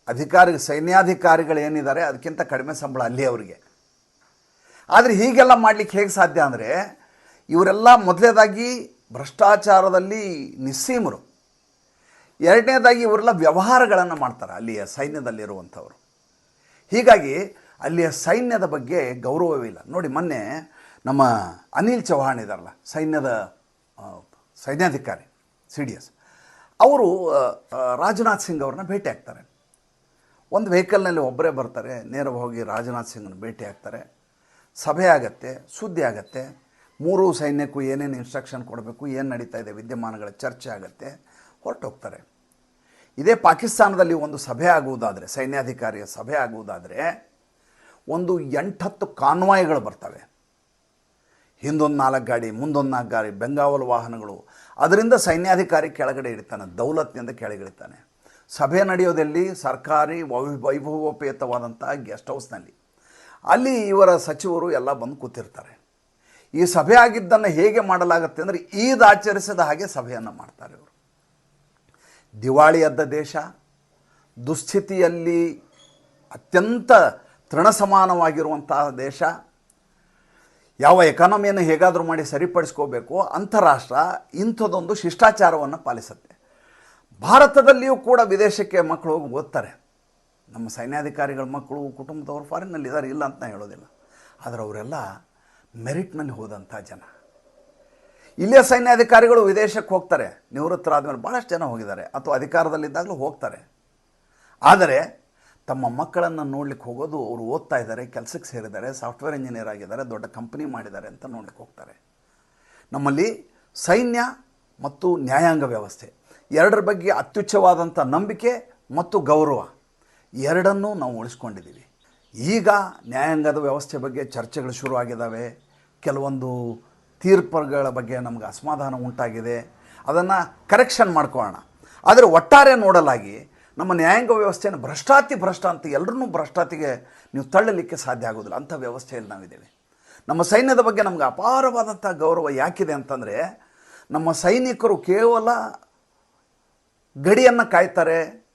ಅಧಿಕಾರಿ, ಸೈನ್ಯಾಧಿಕಾರಿಗಳು ಏನಿದ್ದಾರೆ, ಅದಕ್ಕಿಂತ ಕಡಿಮೆ ಸಂಬಳ ಅಲ್ಲಿ ಅವರಿಗೆ. ಆದರೆ ಹೀಗೆಲ್ಲ ಮಾಡಲಿಕ್ಕೆ ಹೇಗೆ ಸಾಧ್ಯ ಅಂದರೆ, ಇವರೆಲ್ಲ ಮೊದಲೇದಾಗಿ ಭ್ರಷ್ಟಾಚಾರದಲ್ಲಿ ನಿಸ್ಸೀಮರು. ಎರಡನೇದಾಗಿ ಇವರೆಲ್ಲ ವ್ಯವಹಾರಗಳನ್ನು ಮಾಡ್ತಾರೆ ಅಲ್ಲಿಯ ಸೈನ್ಯದಲ್ಲಿರುವಂಥವರು. ಹೀಗಾಗಿ ಅಲ್ಲಿಯ ಸೈನ್ಯದ ಬಗ್ಗೆ ಗೌರವವಿಲ್ಲ ನೋಡಿ, ಮೊನ್ನೆ ನಮ್ಮ ಅನಿಲ್ ಚೌಹಾಣ್ ಇದಾರಲ್ಲ, ಸೈನ್ಯದ ಸೈನ್ಯಾಧಿಕಾರಿ, ಸಿ ಡಿ ಎಸ್. ಅವರು ರಾಜನಾಥ್ ಸಿಂಗ್ ಅವ್ರನ್ನ ಭೇಟಿ ಆಗ್ತಾರೆ. ಒಂದು ವೆಹಿಕಲ್ನಲ್ಲಿ ಒಬ್ಬರೇ ಬರ್ತಾರೆ, ನೇರವಾಗಿ ರಾಜನಾಥ್ ಸಿಂಗ್ನ ಭೇಟಿ ಆಗ್ತಾರೆ. ಸಭೆ ಆಗತ್ತೆ, ಸುದ್ದಿ ಆಗತ್ತೆ. ಮೂರು ಸೈನ್ಯಕ್ಕೂ ಏನೇನು ಇನ್ಸ್ಟ್ರಕ್ಷನ್ ಕೊಡಬೇಕು, ಏನು ನಡೀತಾ ಇದೆ, ವಿದ್ಯಮಾನಗಳ ಚರ್ಚೆ ಆಗತ್ತೆ. ಹೊರಟೋಗ್ತಾರೆ. ಇದೇ ಪಾಕಿಸ್ತಾನದಲ್ಲಿ ಒಂದು ಸಭೆ ಆಗುವುದಾದರೆ, ಸೈನ್ಯಾಧಿಕಾರಿಯ ಸಭೆ ಆಗುವುದಾದರೆ, ಒಂದು ಎಂಟತ್ತು ಕಾನ್ವಾಯ್ಗಳು ಬರ್ತವೆ. ಹಿಂದೊಂದು ನಾಲ್ಕು ಗಾಡಿ, ಮುಂದೊಂದು ನಾಲ್ಕು ಗಾಡಿ, ಬೆಂಗಾವಲು ವಾಹನಗಳು. ಅದರಿಂದ ಸೈನ್ಯಾಧಿಕಾರಿ ಕೆಳಗಡೆ ಇಡ್ತಾನೆ ದೌಲತ್ನಿಂದ ಕೆಳಗಿಳಿತಾನೆ ಸಭೆ ನಡೆಯೋದಲ್ಲಿ? ಸರ್ಕಾರಿ ವೈ- ವೈಭವೋಪೇತವಾದಂಥ ಗೆಸ್ಟ್ ಹೌಸ್ನಲ್ಲಿ. ಅಲ್ಲಿ ಇವರ ಸಚಿವರು ಎಲ್ಲ ಬಂದು ಕೂತಿರ್ತಾರೆ. ಈ ಸಭೆ ಆಗಿದ್ದನ್ನು ಹೇಗೆ ಮಾಡಲಾಗುತ್ತೆ ಅಂದರೆ, ಈದ್ ಆಚರಿಸಿದ ಹಾಗೆ ಸಭೆಯನ್ನು ಮಾಡ್ತಾರೆ ಇವರು. ದಿವಾಳಿಯದ್ದ ದೇಶ, ದುಸ್ಥಿತಿಯಲ್ಲಿ ಅತ್ಯಂತ ತೃಣಸಮಾನವಾಗಿರುವಂತಹ ದೇಶ, ಯಾವ ಎಕಾನಮಿಯನ್ನು ಹೇಗಾದರೂ ಮಾಡಿ ಸರಿಪಡಿಸ್ಕೋಬೇಕು, ಅಂತಾರಾಷ್ಟ್ರ ಇಂಥದೊಂದು ಇಂಥದ್ದೊಂದು ಶಿಷ್ಟಾಚಾರವನ್ನು ಪಾಲಿಸುತ್ತೆ. ಭಾರತದಲ್ಲಿಯೂ ಕೂಡ ವಿದೇಶಕ್ಕೆ ಮಕ್ಕಳು ಹೋಗಿ ಓದ್ತಾರೆ. ನಮ್ಮ ಸೈನ್ಯಾಧಿಕಾರಿಗಳ ಮಕ್ಕಳು, ಕುಟುಂಬದವರು ಫಾರಿನ್ನಲ್ಲಿ ಇದ್ದಾರೆ ಇಲ್ಲ ಅಂತ ಹೇಳೋದಿಲ್ಲ. ಆದರೆ ಅವರೆಲ್ಲ ಮೆರಿಟ್ನಲ್ಲಿ ಹೋದಂಥ ಜನ. ಇಲ್ಲಿಯ ಸೈನ್ಯಾಧಿಕಾರಿಗಳು ವಿದೇಶಕ್ಕೆ ಹೋಗ್ತಾರೆ. ನಿವೃತ್ತರಾದ್ಮೇಲೆ ಭಾಳಷ್ಟು ಜನ ಹೋಗಿದ್ದಾರೆ. ಅಥವಾ ಅಧಿಕಾರದಲ್ಲಿದ್ದಾಗಲೂ ಹೋಗ್ತಾರೆ. ಆದರೆ ತಮ್ಮ ಮಕ್ಕಳನ್ನು ನೋಡ್ಲಿಕ್ಕೆ ಹೋಗೋದು ಅವರು ಓದ್ತಾ ಇದ್ದಾರೆ, ಕೆಲಸಕ್ಕೆ ಸೇರಿದ್ದಾರೆ, ಸಾಫ್ಟ್ವೇರ್ ಇಂಜಿನಿಯರ್ ಆಗಿದ್ದಾರೆ, ದೊಡ್ಡ ಕಂಪ್ನಿ ಮಾಡಿದ್ದಾರೆ ಅಂತ ನೋಡ್ಲಿಕ್ಕೆ ಹೋಗ್ತಾರೆ. ನಮ್ಮಲ್ಲಿ ಸೈನ್ಯ ಮತ್ತು ನ್ಯಾಯಾಂಗ ವ್ಯವಸ್ಥೆ. ಎರಡರ ಬಗ್ಗೆ ಅತ್ಯುಚ್ಚವಾದಂಥ ನಂಬಿಕೆ ಮತ್ತು ಗೌರವ. ಎರಡನ್ನೂ ನಾವು ಉಳಿಸ್ಕೊಂಡಿದ್ದೀವಿ. ಈಗ ನ್ಯಾಯಾಂಗದ ವ್ಯವಸ್ಥೆ ಬಗ್ಗೆ ಚರ್ಚೆಗಳು ಶುರುವಾಗಿದ್ದಾವೆ. ಕೆಲವೊಂದು ತೀರ್ಪುಗಳ ಬಗ್ಗೆ ನಮ್ಗೆ ಅಸಮಾಧಾನ ಉಂಟಾಗಿದೆ. ಅದನ್ನು ಕರೆಕ್ಷನ್ ಮಾಡ್ಕೊಳ್ಳೋಣ. ಆದರೆ ಒಟ್ಟಾರೆ ನೋಡಲಾಗಿ ನಮ್ಮ ನ್ಯಾಯಾಂಗ ವ್ಯವಸ್ಥೆಯನ್ನು ಭ್ರಷ್ಟಾತಿ ಭ್ರಷ್ಟ ಅಂತ ಎಲ್ಲರನ್ನೂ ಭ್ರಷ್ಟಾತಿಗೆ ನೀವು ತಳ್ಳಲಿಕ್ಕೆ ಸಾಧ್ಯ ಆಗೋದಿಲ್ಲ. ಅಂಥ ವ್ಯವಸ್ಥೆಯಲ್ಲಿ ನಾವಿದ್ದೇವೆ. ನಮ್ಮ ಸೈನ್ಯದ ಬಗ್ಗೆ ನಮ್ಗೆ ಅಪಾರವಾದಂಥ ಗೌರವ ಯಾಕಿದೆ ಅಂತಂದರೆ, ನಮ್ಮ ಸೈನಿಕರು ಕೇವಲ ಗಡಿಯನ್ನು ಕಾಯ್ತಾರೆ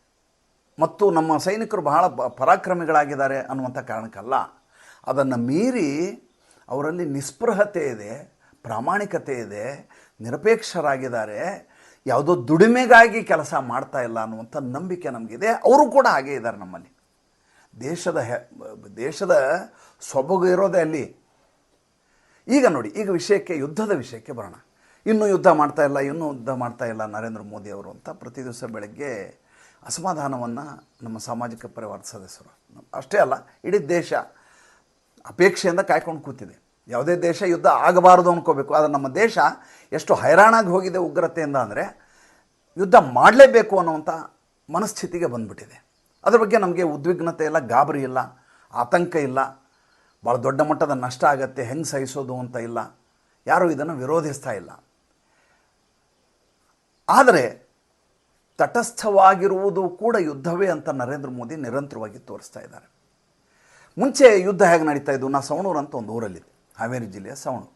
ಮತ್ತು ನಮ್ಮ ಸೈನಿಕರು ಬಹಳ ಪರಾಕ್ರಮಿಗಳಾಗಿದ್ದಾರೆ ಅನ್ನುವಂಥ ಕಾರಣಕ್ಕಲ್ಲ. ಅದನ್ನು ಮೀರಿ ಅವರಲ್ಲಿ ನಿಸ್ಪೃಹತೆ ಇದೆ. ಪ್ರಾಮಾಣಿಕತೆ ಇದೆ, ನಿರಪೇಕ್ಷರಾಗಿದ್ದಾರೆ, ಯಾವುದೋ ದುಡಿಮೆಗಾಗಿ ಕೆಲಸ ಮಾಡ್ತಾ ಇಲ್ಲ ಅನ್ನುವಂಥ ನಂಬಿಕೆ ನಮಗಿದೆ. ಅವರು ಕೂಡ ಹಾಗೇ ಇದ್ದಾರೆ ನಮ್ಮಲ್ಲಿ. ದೇಶದ ಹೆ, ದೇಶದ ಸೊಬಗು ಇರೋದೇ ಅಲ್ಲಿ. ಈಗ ನೋಡಿ, ಈಗ ವಿಷಯಕ್ಕೆ, ಯುದ್ಧದ ವಿಷಯಕ್ಕೆ ಬರೋಣ. ಇನ್ನೂ ಯುದ್ಧ ಮಾಡ್ತಾ ಇಲ್ಲ, ಇನ್ನೂ ಯುದ್ಧ ಮಾಡ್ತಾ ಇಲ್ಲ ನರೇಂದ್ರ ಮೋದಿ ಅವರು ಅಂತ ಪ್ರತಿ ದಿವಸ ಬೆಳಗ್ಗೆ ಅಸಮಾಧಾನವನ್ನು ನಮ್ಮ ಸಾಮಾಜಿಕ ಪರಿವಾರದ ಸದಸ್ಯರು, ಅಷ್ಟೇ ಅಲ್ಲ, ಇಡೀ ದೇಶ ಅಪೇಕ್ಷೆಯಿಂದ ಕಾಯ್ಕೊಂಡು ಕೂತಿದೆ. ಯಾವುದೇ ದೇಶ ಯುದ್ಧ ಆಗಬಾರದು ಅನ್ಕೋಬೇಕು. ಆದರೆ ನಮ್ಮ ದೇಶ ಎಷ್ಟು ಹೈರಾಣಾಗಿ ಹೋಗಿದೆ ಉಗ್ರತೆಯಿಂದ ಅಂದರೆ ಯುದ್ಧ ಮಾಡಲೇಬೇಕು ಅನ್ನುವಂಥ ಮನಸ್ಥಿತಿಗೆ ಬಂದುಬಿಟ್ಟಿದೆ. ಅದ್ರ ಬಗ್ಗೆ ನಮಗೆ ಉದ್ವಿಗ್ನತೆ ಇಲ್ಲ, ಗಾಬರಿ ಇಲ್ಲ, ಆತಂಕ ಇಲ್ಲ. ಭಾಳ ದೊಡ್ಡ ಮಟ್ಟದ ನಷ್ಟ ಆಗತ್ತೆ, ಹೆಂಗೆ ಸಹಿಸೋದು ಅಂತ ಇಲ್ಲ. ಯಾರೂ ಇದನ್ನು ವಿರೋಧಿಸ್ತಾ ಇಲ್ಲ. ಆದರೆ ತಟಸ್ಥವಾಗಿರುವುದು ಕೂಡ ಯುದ್ಧವೇ ಅಂತ ನರೇಂದ್ರ ಮೋದಿ ನಿರಂತರವಾಗಿ ತೋರಿಸ್ತಾ ಇದ್ದಾರೆ. ಮುಂಚೆ ಯುದ್ಧ ಹೇಗೆ ನಡೀತಾ ಇದ್ದು ನಾ ಸವಣೂರು ಅಂತ ಒಂದು ಊರಲ್ಲಿದ್ದೆ. ಹಾವೇರಿ ಜಿಲ್ಲೆಯ ಸವಣು.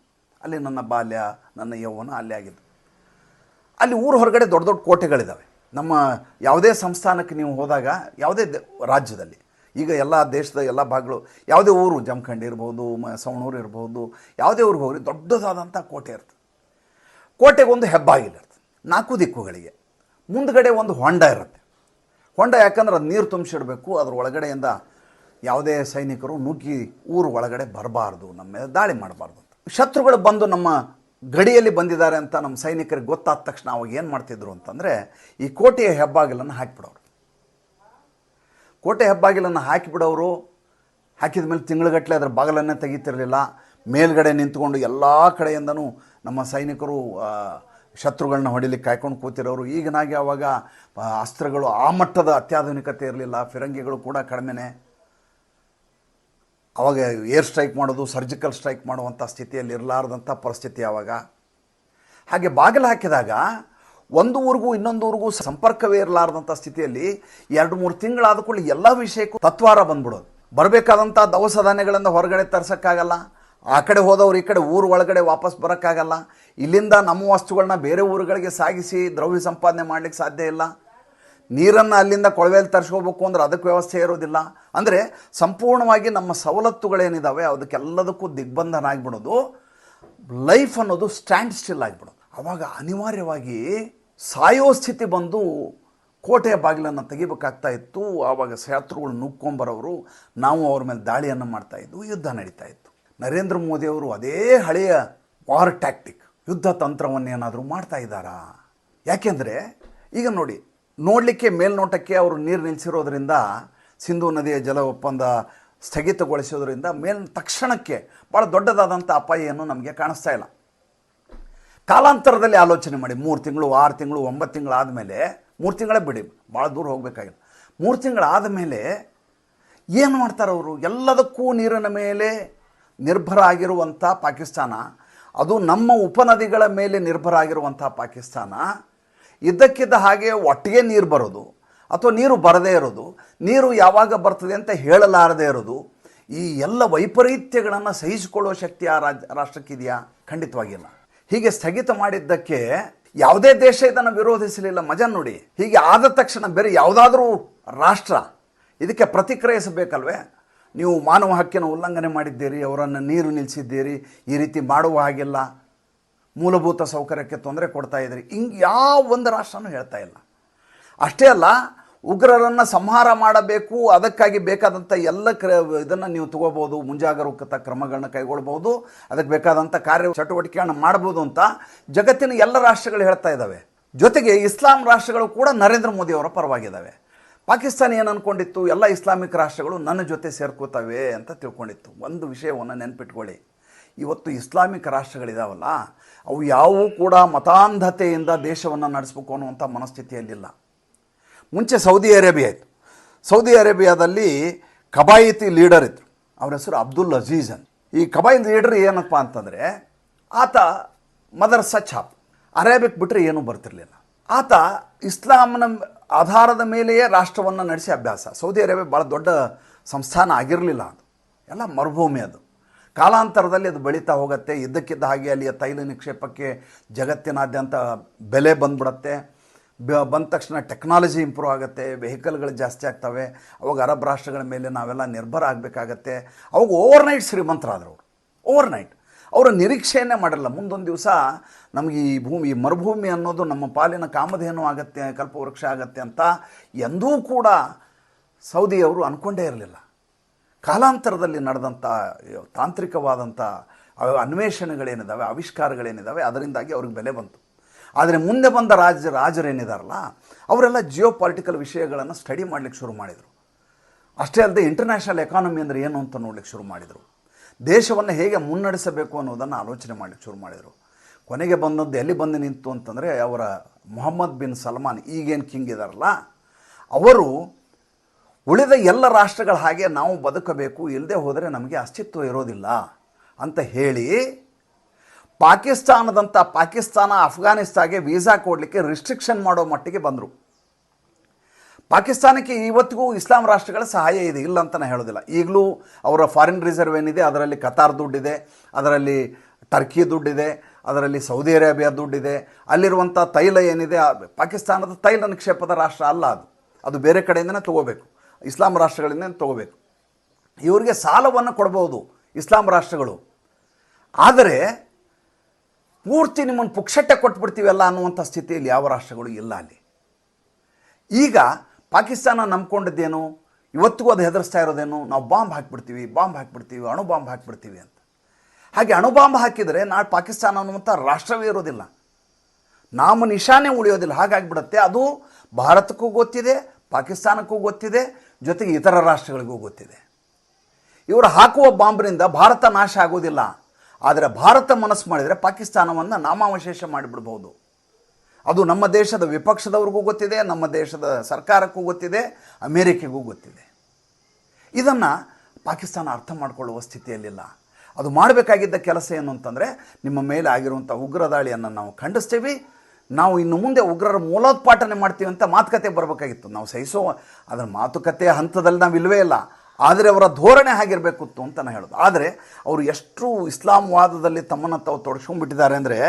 ಅಲ್ಲಿ ನನ್ನ ಬಾಲ್ಯ, ನನ್ನ ಯೌವನ ಅಲ್ಲೇ ಆಗಿದ್ದು. ಅಲ್ಲಿ ಊರು ಹೊರಗಡೆ ದೊಡ್ಡ ದೊಡ್ಡ ಕೋಟೆಗಳಿದ್ದಾವೆ ನಮ್ಮ ಯಾವುದೇ ಸಂಸ್ಥಾನಕ್ಕೆ ನೀವು ಹೋದಾಗ, ಯಾವುದೇ ರಾಜ್ಯದಲ್ಲಿ, ಈಗ ಎಲ್ಲ ದೇಶದ ಎಲ್ಲ ಭಾಗಗಳು, ಯಾವುದೇ ಊರು ಜಮಖಂಡಿ ಇರ್ಬೋದು, ಮ, ಸವಣೂರು ಇರ್ಬೋದು, ಯಾವುದೇ ಊರಿಗೆ ಹೋಗ್ರಿ ದೊಡ್ಡದಾದಂಥ ಕೋಟೆ ಇರ್ತದೆ. ಕೋಟೆಗೊಂದು ಹೆಬ್ಬಾಗಿಲಿರ್ತದೆ ನಾಲ್ಕು ದಿಕ್ಕುಗಳಿಗೆ. ಮುಂದ್ಗಡೆ ಒಂದು ಹೊಂಡ ಇರುತ್ತೆ. ಹೊಂಡ ಯಾಕಂದ್ರೆ ಅದು ನೀರು ತುಂಬಿಸಿಡಬೇಕು, ಅದ್ರ ಒಳಗಡೆಯಿಂದ ಯಾವುದೇ ಸೈನಿಕರು ನುಗ್ಗಿ ಊರು ಒಳಗಡೆ ಬರಬಾರ್ದು, ನಮ್ಮ ಮೇಲೆ ದಾಳಿ ಮಾಡಬಾರ್ದು ಶತ್ರುಗಳು ಬಂದು ನಮ್ಮ ಗಡಿಯಲ್ಲಿ ಬಂದಿದ್ದಾರೆ ಅಂತ ನಮ್ಮ ಸೈನಿಕರಿಗೆ ಗೊತ್ತಾದ ತಕ್ಷಣ ಅವಾಗ ಏನು ಮಾಡ್ತಿದ್ರು ಅಂತಂದರೆ ಈ ಕೋಟೆಯ ಹೆಬ್ಬಾಗಿಲನ್ನು ಹಾಕಿಬಿಡೋರು. ಕೋಟೆ ಹೆಬ್ಬಾಗಿಲನ್ನು ಹಾಕಿಬಿಡೋರು, ಹಾಕಿದ ಮೇಲೆ ತಿಂಗಳುಗಟ್ಟಲೆ ಅದರ ಬಾಗಿಲನ್ನೇ ತೆಗಿತಿರಲಿಲ್ಲ. ಮೇಲ್ಗಡೆ ನಿಂತ್ಕೊಂಡು ಎಲ್ಲ ಕಡೆಯಿಂದನೂ ನಮ್ಮ ಸೈನಿಕರು ಶತ್ರುಗಳನ್ನ ಹೊಡಿಲಿಕ್ಕೆ ಕಾಯ್ಕೊಂಡು ಕೂತಿರೋರು. ಈಗಿನಾಗೆ ಅವಾಗ ಅಸ್ತ್ರಗಳು ಆ ಮಟ್ಟದ ಅತ್ಯಾಧುನಿಕತೆ ಇರಲಿಲ್ಲ, ಫಿರಂಗಿಗಳು ಕೂಡ ಕಡಿಮೆನೇ. ಅವಾಗ ಏರ್ ಸ್ಟ್ರೈಕ್ ಮಾಡೋದು, ಸರ್ಜಿಕಲ್ ಸ್ಟ್ರೈಕ್ ಮಾಡುವಂಥ ಸ್ಥಿತಿಯಲ್ಲಿ ಇರಲಾರ್ದಂಥ ಪರಿಸ್ಥಿತಿ ಆವಾಗ ಹಾಗೆ ಬಾಗಿಲು ಹಾಕಿದಾಗ ಒಂದು ಊರಿಗೂ ಇನ್ನೊಂದು ಊರಿಗೂ ಸಂಪರ್ಕವೇ ಇರಲಾರ್ದಂಥ ಸ್ಥಿತಿಯಲ್ಲಿ ಎರಡು ಮೂರು ತಿಂಗಳಾದ ಕೂಡಲೇ ಎಲ್ಲ ವಿಷಯಕ್ಕೂ ತತ್ವಾರ ಬಂದ್ಬಿಡೋದು. ಬರಬೇಕಾದಂಥ ದವಸ ಧಾನ್ಯಗಳಿಂದ ಹೊರಗಡೆ ತರ್ಸೋಕ್ಕಾಗಲ್ಲ, ಆ ಕಡೆ ಹೋದವ್ರು ಈ ಕಡೆ ಊರು ಒಳಗಡೆ ವಾಪಸ್ ಬರೋಕ್ಕಾಗಲ್ಲ, ಇಲ್ಲಿಂದ ನಮ್ಮ ವಸ್ತುಗಳನ್ನ ಬೇರೆ ಊರುಗಳಿಗೆ ಸಾಗಿಸಿ ದ್ರವ್ಯ ಸಂಪಾದನೆ ಮಾಡಲಿಕ್ಕೆ ಸಾಧ್ಯ ಇಲ್ಲ. ನೀರನ್ನು ಅಲ್ಲಿಂದ ಕೊಳವೆಯಲ್ಲಿ ತರಿಸ್ಕೋಬೇಕು ಅಂದ್ರೆ ಅದಕ್ಕೆ ವ್ಯವಸ್ಥೆ ಇರೋದಿಲ್ಲ. ಅಂದರೆ ಸಂಪೂರ್ಣವಾಗಿ ನಮ್ಮ ಸವಲತ್ತುಗಳೇನಿದ್ದಾವೆ ಅದಕ್ಕೆಲ್ಲದಕ್ಕೂ ದಿಗ್ಬಂಧನ ಆಗಿಬಿಡೋದು ಲೈಫ್ ಅನ್ನೋದು ಸ್ಟ್ಯಾಂಡ್ ಸ್ಟಿಲ್ ಆಗಿಬಿಡೋದು. ಆವಾಗ ಅನಿವಾರ್ಯವಾಗಿ ಸಾಯೋ ಸ್ಥಿತಿ ಬಂದು ಕೋಟೆಯ ಬಾಗಿಲನ್ನು ತೆಗಿಬೇಕಾಗ್ತಾ ಇತ್ತು. ಆವಾಗ ಶತ್ರುಗಳು ನುಗ್ಕೊಂಬರೋರು, ನಾವು ಅವ್ರ ಮೇಲೆ ದಾಳಿಯನ್ನು ಮಾಡ್ತಾ ಇದ್ವು ಯುದ್ಧ ನಡೀತಾ ಇತ್ತು. ನರೇಂದ್ರ ಮೋದಿಯವರು ಅದೇ ಹಳೆಯ ವಾರ್ ಟ್ಯಾಕ್ಟಿಕ್ ಯುದ್ಧ ತಂತ್ರವನ್ನೇನಾದರೂ ಮಾಡ್ತಾ ಇದ್ದಾರಾ? ಯಾಕೆಂದರೆ, ಈಗ ನೋಡಿ, ನೋಡಲಿಕ್ಕೆ ಮೇಲ್ನೋಟಕ್ಕೆ ಅವರು ನೀರು ನಿಲ್ಲಿಸಿರೋದ್ರಿಂದ ಸಿಂಧೂ ನದಿಯ ಜಲ ಒಪ್ಪಂದ ಸ್ಥಗಿತಗೊಳಿಸೋದ್ರಿಂದ ಮೇಲ್ ತಕ್ಷಣಕ್ಕೆ ಭಾಳ ದೊಡ್ಡದಾದಂಥ ಅಪಾಯವನ್ನು ನಮಗೆ ಕಾಣಿಸ್ತಾ ಇಲ್ಲ. ಕಾಲಾಂತರದಲ್ಲಿ ಆಲೋಚನೆ ಮಾಡಿ, ಮೂರು ತಿಂಗಳು, ಆರು ತಿಂಗಳು, ಒಂಬತ್ತು ತಿಂಗಳು ಆದಮೇಲೆ, ಮೂರು ತಿಂಗಳೇ ಬಿಡಿ ಭಾಳ ದೂರ ಹೋಗಬೇಕಾಗಿಲ್ಲ. ಮೂರು ತಿಂಗಳಾದ ಮೇಲೆ ಏನು ಮಾಡ್ತಾರೆ ಅವರು? ಎಲ್ಲದಕ್ಕೂ ನೀರಿನ ಮೇಲೆ ನಿರ್ಭರ ಆಗಿರುವಂಥ ಪಾಕಿಸ್ತಾನ, ಅದು ನಮ್ಮ ಉಪನದಿಗಳ ಮೇಲೆ ನಿರ್ಭರ ಆಗಿರುವಂಥ ಪಾಕಿಸ್ತಾನ, ಇದ್ದಕ್ಕಿದ್ದ ಹಾಗೆ ಒಟ್ಟಿಗೆ ನೀರು ಬರೋದು ಅಥವಾ ನೀರು ಬರದೇ ಇರೋದು, ನೀರು ಯಾವಾಗ ಬರ್ತದೆ ಅಂತ ಹೇಳಲಾರದೇ ಇರೋದು, ಈ ಎಲ್ಲ ವೈಪರೀತ್ಯಗಳನ್ನು ಸಹಿಸಿಕೊಳ್ಳೋ ಶಕ್ತಿ ಆ ರಾಜ್, ರಾಷ್ಟ್ರಕ್ಕಿದೆಯಾ? ಖಂಡಿತವಾಗಿಲ್ಲ. ಹೀಗೆ ಸ್ಥಗಿತ ಮಾಡಿದ್ದಕ್ಕೆ ಯಾವುದೇ ದೇಶ ಇದನ್ನು ವಿರೋಧಿಸಲಿಲ್ಲ. ಮಜಾ ನೋಡಿ. ಹೀಗೆ ಆದ ತಕ್ಷಣ ಬೇರೆ ಯಾವುದಾದ್ರೂ ರಾಷ್ಟ್ರ ಇದಕ್ಕೆ ಪ್ರತಿಕ್ರಿಯಿಸಬೇಕಲ್ವೇ? ನೀವು ಮಾನವ ಹಕ್ಕಿನ ಉಲ್ಲಂಘನೆ ಮಾಡಿದ್ದೀರಿ, ಅವರನ್ನು ನೀರು ನಿಲ್ಲಿಸಿದ್ದೀರಿ ಈ ರೀತಿ ಮಾಡುವ ಹಾಗಿಲ್ಲ. ಮೂಲಭೂತ ಸೌಕರ್ಯಕ್ಕೆ ತೊಂದರೆ ಕೊಡ್ತಾ ಇದ್ದೀರಿ. ಹಿಂಗೆ ಯಾವ ಒಂದು ರಾಷ್ಟ್ರನೂ ಹೇಳ್ತಾ ಇಲ್ಲ. ಅಷ್ಟೇ ಅಲ್ಲ ಉಗ್ರರನ್ನು ಸಂಹಾರ ಮಾಡಬೇಕು, ಅದಕ್ಕಾಗಿ ಬೇಕಾದಂಥ ಎಲ್ಲ ಕ್ರ, ಇದನ್ನು ನೀವು ತಗೋಬೋದು ಮುಂಜಾಗರೂಕತಾ ಕ್ರಮಗಳನ್ನ ಕೈಗೊಳ್ಬೋದು ಅದಕ್ಕೆ ಬೇಕಾದಂಥ ಕಾರ್ಯ ಚಟುವಟಿಕೆಗಳನ್ನ ಮಾಡ್ಬೋದು ಅಂತ ಜಗತ್ತಿನ ಎಲ್ಲ ರಾಷ್ಟ್ರಗಳು ಹೇಳ್ತಾ ಇದ್ದಾವೆ. ಜೊತೆಗೆ ಇಸ್ಲಾಂ ರಾಷ್ಟ್ರಗಳು ಕೂಡ ನರೇಂದ್ರ ಮೋದಿಯವರ ಪರವಾಗಿದ್ದಾವೆ. ಪಾಕಿಸ್ತಾನ ಏನು ಅಂದ್ಕೊಂಡಿತ್ತು ಎಲ್ಲ ಇಸ್ಲಾಮಿಕ್ ರಾಷ್ಟ್ರಗಳು ನನ್ನ ಜೊತೆ ಸೇರ್ಕೋತವೆ ಅಂತ ತಿಳ್ಕೊಂಡಿತ್ತು. ಒಂದು ವಿಷಯವನ್ನು ನೆನ್ಪಿಟ್ಕೊಳ್ಳಿ. ಇವತ್ತು ಇಸ್ಲಾಮಿಕ್ ರಾಷ್ಟ್ರಗಳಿದಾವಲ್ಲ, ಅವು ಯಾವುವು ಕೂಡ ಮತಾಂಧತೆಯಿಂದ ದೇಶವನ್ನು ನಡೆಸಬೇಕು ಅನ್ನುವಂಥ ಮನಸ್ಥಿತಿಯಲ್ಲಿಲ್ಲ. ಮುಂಚೆ ಸೌದಿ ಅರೇಬಿಯಾ ಇತ್ತು. ಸೌದಿ ಅರೇಬಿಯಾದಲ್ಲಿ ಕಬಾಯಿತಿ ಲೀಡರ್ ಇದ್ದರು ಅವರ ಹೆಸರು ಅಬ್ದುಲ್ ಅಜೀಜ್ ಈ ಕಬಾಯಿತ್ ಲೀಡರ್ ಏನಪ್ಪ ಅಂತಂದರೆ ಆತ ಮದರ್ ಸಚ್ ಹಾಪ್ ಅರೇಬಿಕ್ ಬಿಟ್ಟರೆ ಏನೂ ಬರ್ತಿರಲಿಲ್ಲ. ಆತ ಇಸ್ಲಾಂನ ಆಧಾರದ ಮೇಲೆಯೇ ರಾಷ್ಟ್ರವನ್ನು ನಡೆಸಿ ಅಭ್ಯಾಸ. ಸೌದಿ ಅರೇಬಿಯಾ ಭಾಳ ದೊಡ್ಡ ಸಂಸ್ಥಾನ ಆಗಿರಲಿಲ್ಲ ಅದು. ಎಲ್ಲ ಮರುಭೂಮಿ ಅದು. ಕಾಲಾಂತರದಲ್ಲಿ ಅದು ಬೆಳೀತಾ ಹೋಗುತ್ತೆ. ಇದ್ದಕ್ಕಿದ್ದ ಹಾಗೆ ಅಲ್ಲಿಯ ತೈಲ ನಿಕ್ಷೇಪಕ್ಕೆ ಜಗತ್ತಿನಾದ್ಯಂತ ಬೆಲೆ ಬಂದ್ಬಿಡತ್ತೆ. ಬಂದ ತಕ್ಷಣ ಟೆಕ್ನಾಲಜಿ ಇಂಪ್ರೂವ್ ಆಗುತ್ತೆ, ವೆಹಿಕಲ್ಗಳು ಜಾಸ್ತಿ ಆಗ್ತವೆ, ಅವಾಗ ಅರಬ್ ರಾಷ್ಟ್ರಗಳ ಮೇಲೆ ನಾವೆಲ್ಲ ನಿರ್ಭರ ಆಗಬೇಕಾಗತ್ತೆ. ಅವಾಗ ಓವರ್ನೈಟ್ ಶ್ರೀಮಂತರಾದರು ಅವರು. ಓವರ್ನೈಟ್. ಅವರ ನಿರೀಕ್ಷೆಯನ್ನೇ ಮಾಡಿರಲ್ಲ ಮುಂದೊಂದು ದಿವಸ ನಮಗೆ ಈ ಭೂಮಿ, ಈ ಮರುಭೂಮಿ ಅನ್ನೋದು ನಮ್ಮ ಪಾಲಿನ ಕಾಮಧೇನು ಆಗತ್ತೆ, ಕಲ್ಪವೃಕ್ಷ ಆಗತ್ತೆ ಅಂತ ಎಂದೂ ಕೂಡ ಸೌದಿಯವರು ಅಂದ್ಕೊಂಡೇ ಇರಲಿಲ್ಲ. ಕಾಲಾಂತರದಲ್ಲಿ ನಡೆದಂಥ ತಾಂತ್ರಿಕವಾದಂಥ ಅನ್ವೇಷಣೆಗಳೇನಿದ್ದಾವೆ ಆವಿಷ್ಕಾರಗಳೇನಿದ್ದಾವೆ ಅದರಿಂದಾಗಿ ಅವ್ರಿಗೆ ಬೆಲೆ ಬಂತು. ಆದರೆ ಮುಂದೆ ಬಂದ ರಾಜ ರಾಜರೇನಿದಾರಲ್ಲ, ಅವರೆಲ್ಲ ಜಿಯೋ ಪಾಲಿಟಿಕಲ್ ವಿಷಯಗಳನ್ನು ಸ್ಟಡಿ ಮಾಡಲಿಕ್ಕೆ ಶುರು ಮಾಡಿದರು. ಅಷ್ಟೇ ಅಲ್ಲದೆ ಇಂಟರ್ನ್ಯಾಷನಲ್ ಎಕಾನಮಿ ಅಂದರೆ ಏನು ಅಂತ ನೋಡ್ಲಿಕ್ಕೆ ಶುರು ಮಾಡಿದರು. ದೇಶವನ್ನು ಹೇಗೆ ಮುನ್ನಡೆಸಬೇಕು ಅನ್ನೋದನ್ನು ಆಲೋಚನೆ ಮಾಡಲಿಕ್ಕೆ ಶುರು ಮಾಡಿದರು. ಕೊನೆಗೆ ಬಂದದ್ದು ಎಲ್ಲಿ ಬಂದು ನಿಂತು ಅಂತಂದರೆ ಅವರ ಮೊಹಮ್ಮದ್ ಬಿನ್ ಸಲ್ಮಾನ್, ಈಗೇನು ಕಿಂಗ್ ಇದಾರಲ್ಲ, ಅವರು ಉಳಿದ ಎಲ್ಲ ರಾಷ್ಟ್ರಗಳ ಹಾಗೆ ನಾವು ಬದುಕಬೇಕು ಇಲ್ಲದೆ ಹೋದರೆ ನಮಗೆ ಅಸ್ತಿತ್ವ ಇರೋದಿಲ್ಲ ಅಂತ ಹೇಳಿ ಪಾಕಿಸ್ತಾನದಂಥ ಪಾಕಿಸ್ತಾನ ಅಫ್ಘಾನಿಸ್ತಾನ್ಗೆ ವೀಸಾ ಕೊಡಲಿಕ್ಕೆ ರಿಸ್ಟ್ರಿಕ್ಷನ್ ಮಾಡೋ ಮಟ್ಟಿಗೆ ಬಂದರು. ಪಾಕಿಸ್ತಾನಕ್ಕೆ ಇವತ್ತಿಗೂ ಇಸ್ಲಾಂ ರಾಷ್ಟ್ರಗಳ ಸಹಾಯ ಇದೆ, ಇಲ್ಲ ಅಂತ ಹೇಳೋದಿಲ್ಲ. ಈಗಲೂ ಅವರ ಫಾರಿನ್ ರಿಸರ್ವ್ ಏನಿದೆ, ಅದರಲ್ಲಿ ಕತಾರ್ ದುಡ್ಡಿದೆ, ಅದರಲ್ಲಿ ಟರ್ಕಿ ದುಡ್ಡಿದೆ, ಅದರಲ್ಲಿ ಸೌದಿ ಅರೇಬಿಯಾ ದುಡ್ಡಿದೆ, ಅಲ್ಲಿರುವಂಥ ತೈಲ ಏನಿದೆ ಪಾಕಿಸ್ತಾನದ ತೈಲ ನಿಕ್ಷೇಪದ ರಾಷ್ಟ್ರ ಅಲ್ಲ ಅದು. ಅದು ಬೇರೆ ಕಡೆಯಿಂದನೇ ತೊಗೋಬೇಕು. ಇಸ್ಲಾಂ ರಾಷ್ಟ್ರಗಳಿಂದ ತೊಗೋಬೇಕು. ಇವರಿಗೆ ಸಾಲವನ್ನು ಕೊಡ್ಬೋದು ಇಸ್ಲಾಂ ರಾಷ್ಟ್ರಗಳು. ಆದರೆ ಪೂರ್ತಿ ನಿಮ್ಮನ್ನು ಪುಕ್ಷಟ್ಟೆ ಕೊಟ್ಬಿಡ್ತೀವಲ್ಲ ಅನ್ನುವಂಥ ಸ್ಥಿತಿಯಲ್ಲಿ ಯಾವ ರಾಷ್ಟ್ರಗಳು ಇಲ್ಲ ಅಲ್ಲಿ. ಈಗ ಪಾಕಿಸ್ತಾನ ನಂಬ್ಕೊಂಡಿದ್ದೇನು, ಇವತ್ತಿಗೂ ಅದು ಹೆದರಿಸ್ತಾ ಇರೋದೇನು, ನಾವು ಬಾಂಬ್ ಹಾಕ್ಬಿಡ್ತೀವಿ ಬಾಂಬ್ ಹಾಕ್ಬಿಡ್ತೀವಿ, ಅಣು ಬಾಂಬ್ ಹಾಕ್ಬಿಡ್ತೀವಿ ಅಂತ. ಹಾಗೆ ಅಣು ಬಾಂಬ್ ಹಾಕಿದರೆ ನಾಳೆ ಪಾಕಿಸ್ತಾನ ಅನ್ನುವಂಥ ರಾಷ್ಟ್ರವೇ ಇರೋದಿಲ್ಲ. ನಾಮ ನಿಶಾನೆ ಉಳಿಯೋದಿಲ್ಲ. ಹಾಗಾಗಿಬಿಡುತ್ತೆ ಅದು ಭಾರತಕ್ಕೂ ಗೊತ್ತಿದೆ, ಪಾಕಿಸ್ತಾನಕ್ಕೂ ಗೊತ್ತಿದೆ, ಜೊತೆಗೆ ಇತರ ರಾಷ್ಟ್ರಗಳಿಗೂ ಗೊತ್ತಿದೆ. ಇವರು ಹಾಕುವ ಬಾಂಬ್ನಿಂದ ಭಾರತ ನಾಶ ಆಗೋದಿಲ್ಲ. ಆದರೆ ಭಾರತ ಮನಸ್ಸು ಮಾಡಿದರೆ ಪಾಕಿಸ್ತಾನವನ್ನು ನಾಮಾವಶೇಷ ಮಾಡಿಬಿಡ್ಬೋದು. ಅದು ನಮ್ಮ ದೇಶದ ವಿಪಕ್ಷದವ್ರಿಗೂ ಗೊತ್ತಿದೆ, ನಮ್ಮ ದೇಶದ ಸರ್ಕಾರಕ್ಕೂ ಗೊತ್ತಿದೆ, ಅಮೇರಿಕೆಗೂ ಗೊತ್ತಿದೆ. ಇದನ್ನು ಪಾಕಿಸ್ತಾನ ಅರ್ಥ ಮಾಡಿಕೊಳ್ಳುವ ಸ್ಥಿತಿಯಲ್ಲಿಲ್ಲ. ಅದು ಮಾಡಬೇಕಾಗಿದ್ದ ಕೆಲಸ ಏನು ಅಂತಂದರೆ, ನಿಮ್ಮ ಮೇಲೆ ಆಗಿರುವಂಥ ಉಗ್ರ ದಾಳಿಯನ್ನು ನಾವು ಖಂಡಿಸ್ತೀವಿ, ನಾವು ಇನ್ನು ಮುಂದೆ ಉಗ್ರರ ಮೂಲೋತ್ಪಾಟನೆ ಮಾಡ್ತೀವಿ ಅಂತ ಮಾತುಕತೆ ಬರಬೇಕಾಗಿತ್ತು. ನಾವು ಸಹಿಸೋ, ಅದರ ಮಾತುಕತೆಯ ಹಂತದಲ್ಲಿ ನಾವು ಇಲ್ಲವೇ ಇಲ್ಲ. ಆದರೆ ಅವರ ಧೋರಣೆ ಆಗಿರಬೇಕು ಅಂತ ನಾನು ಹೇಳೋದು. ಆದರೆ ಅವರು ಎಷ್ಟು ಇಸ್ಲಾಂವಾದದಲ್ಲಿ ತಮ್ಮನ್ನು ತಾವು ತೊಡಸ್ಕೊಂಡ್ಬಿಟ್ಟಿದ್ದಾರೆ ಅಂದರೆ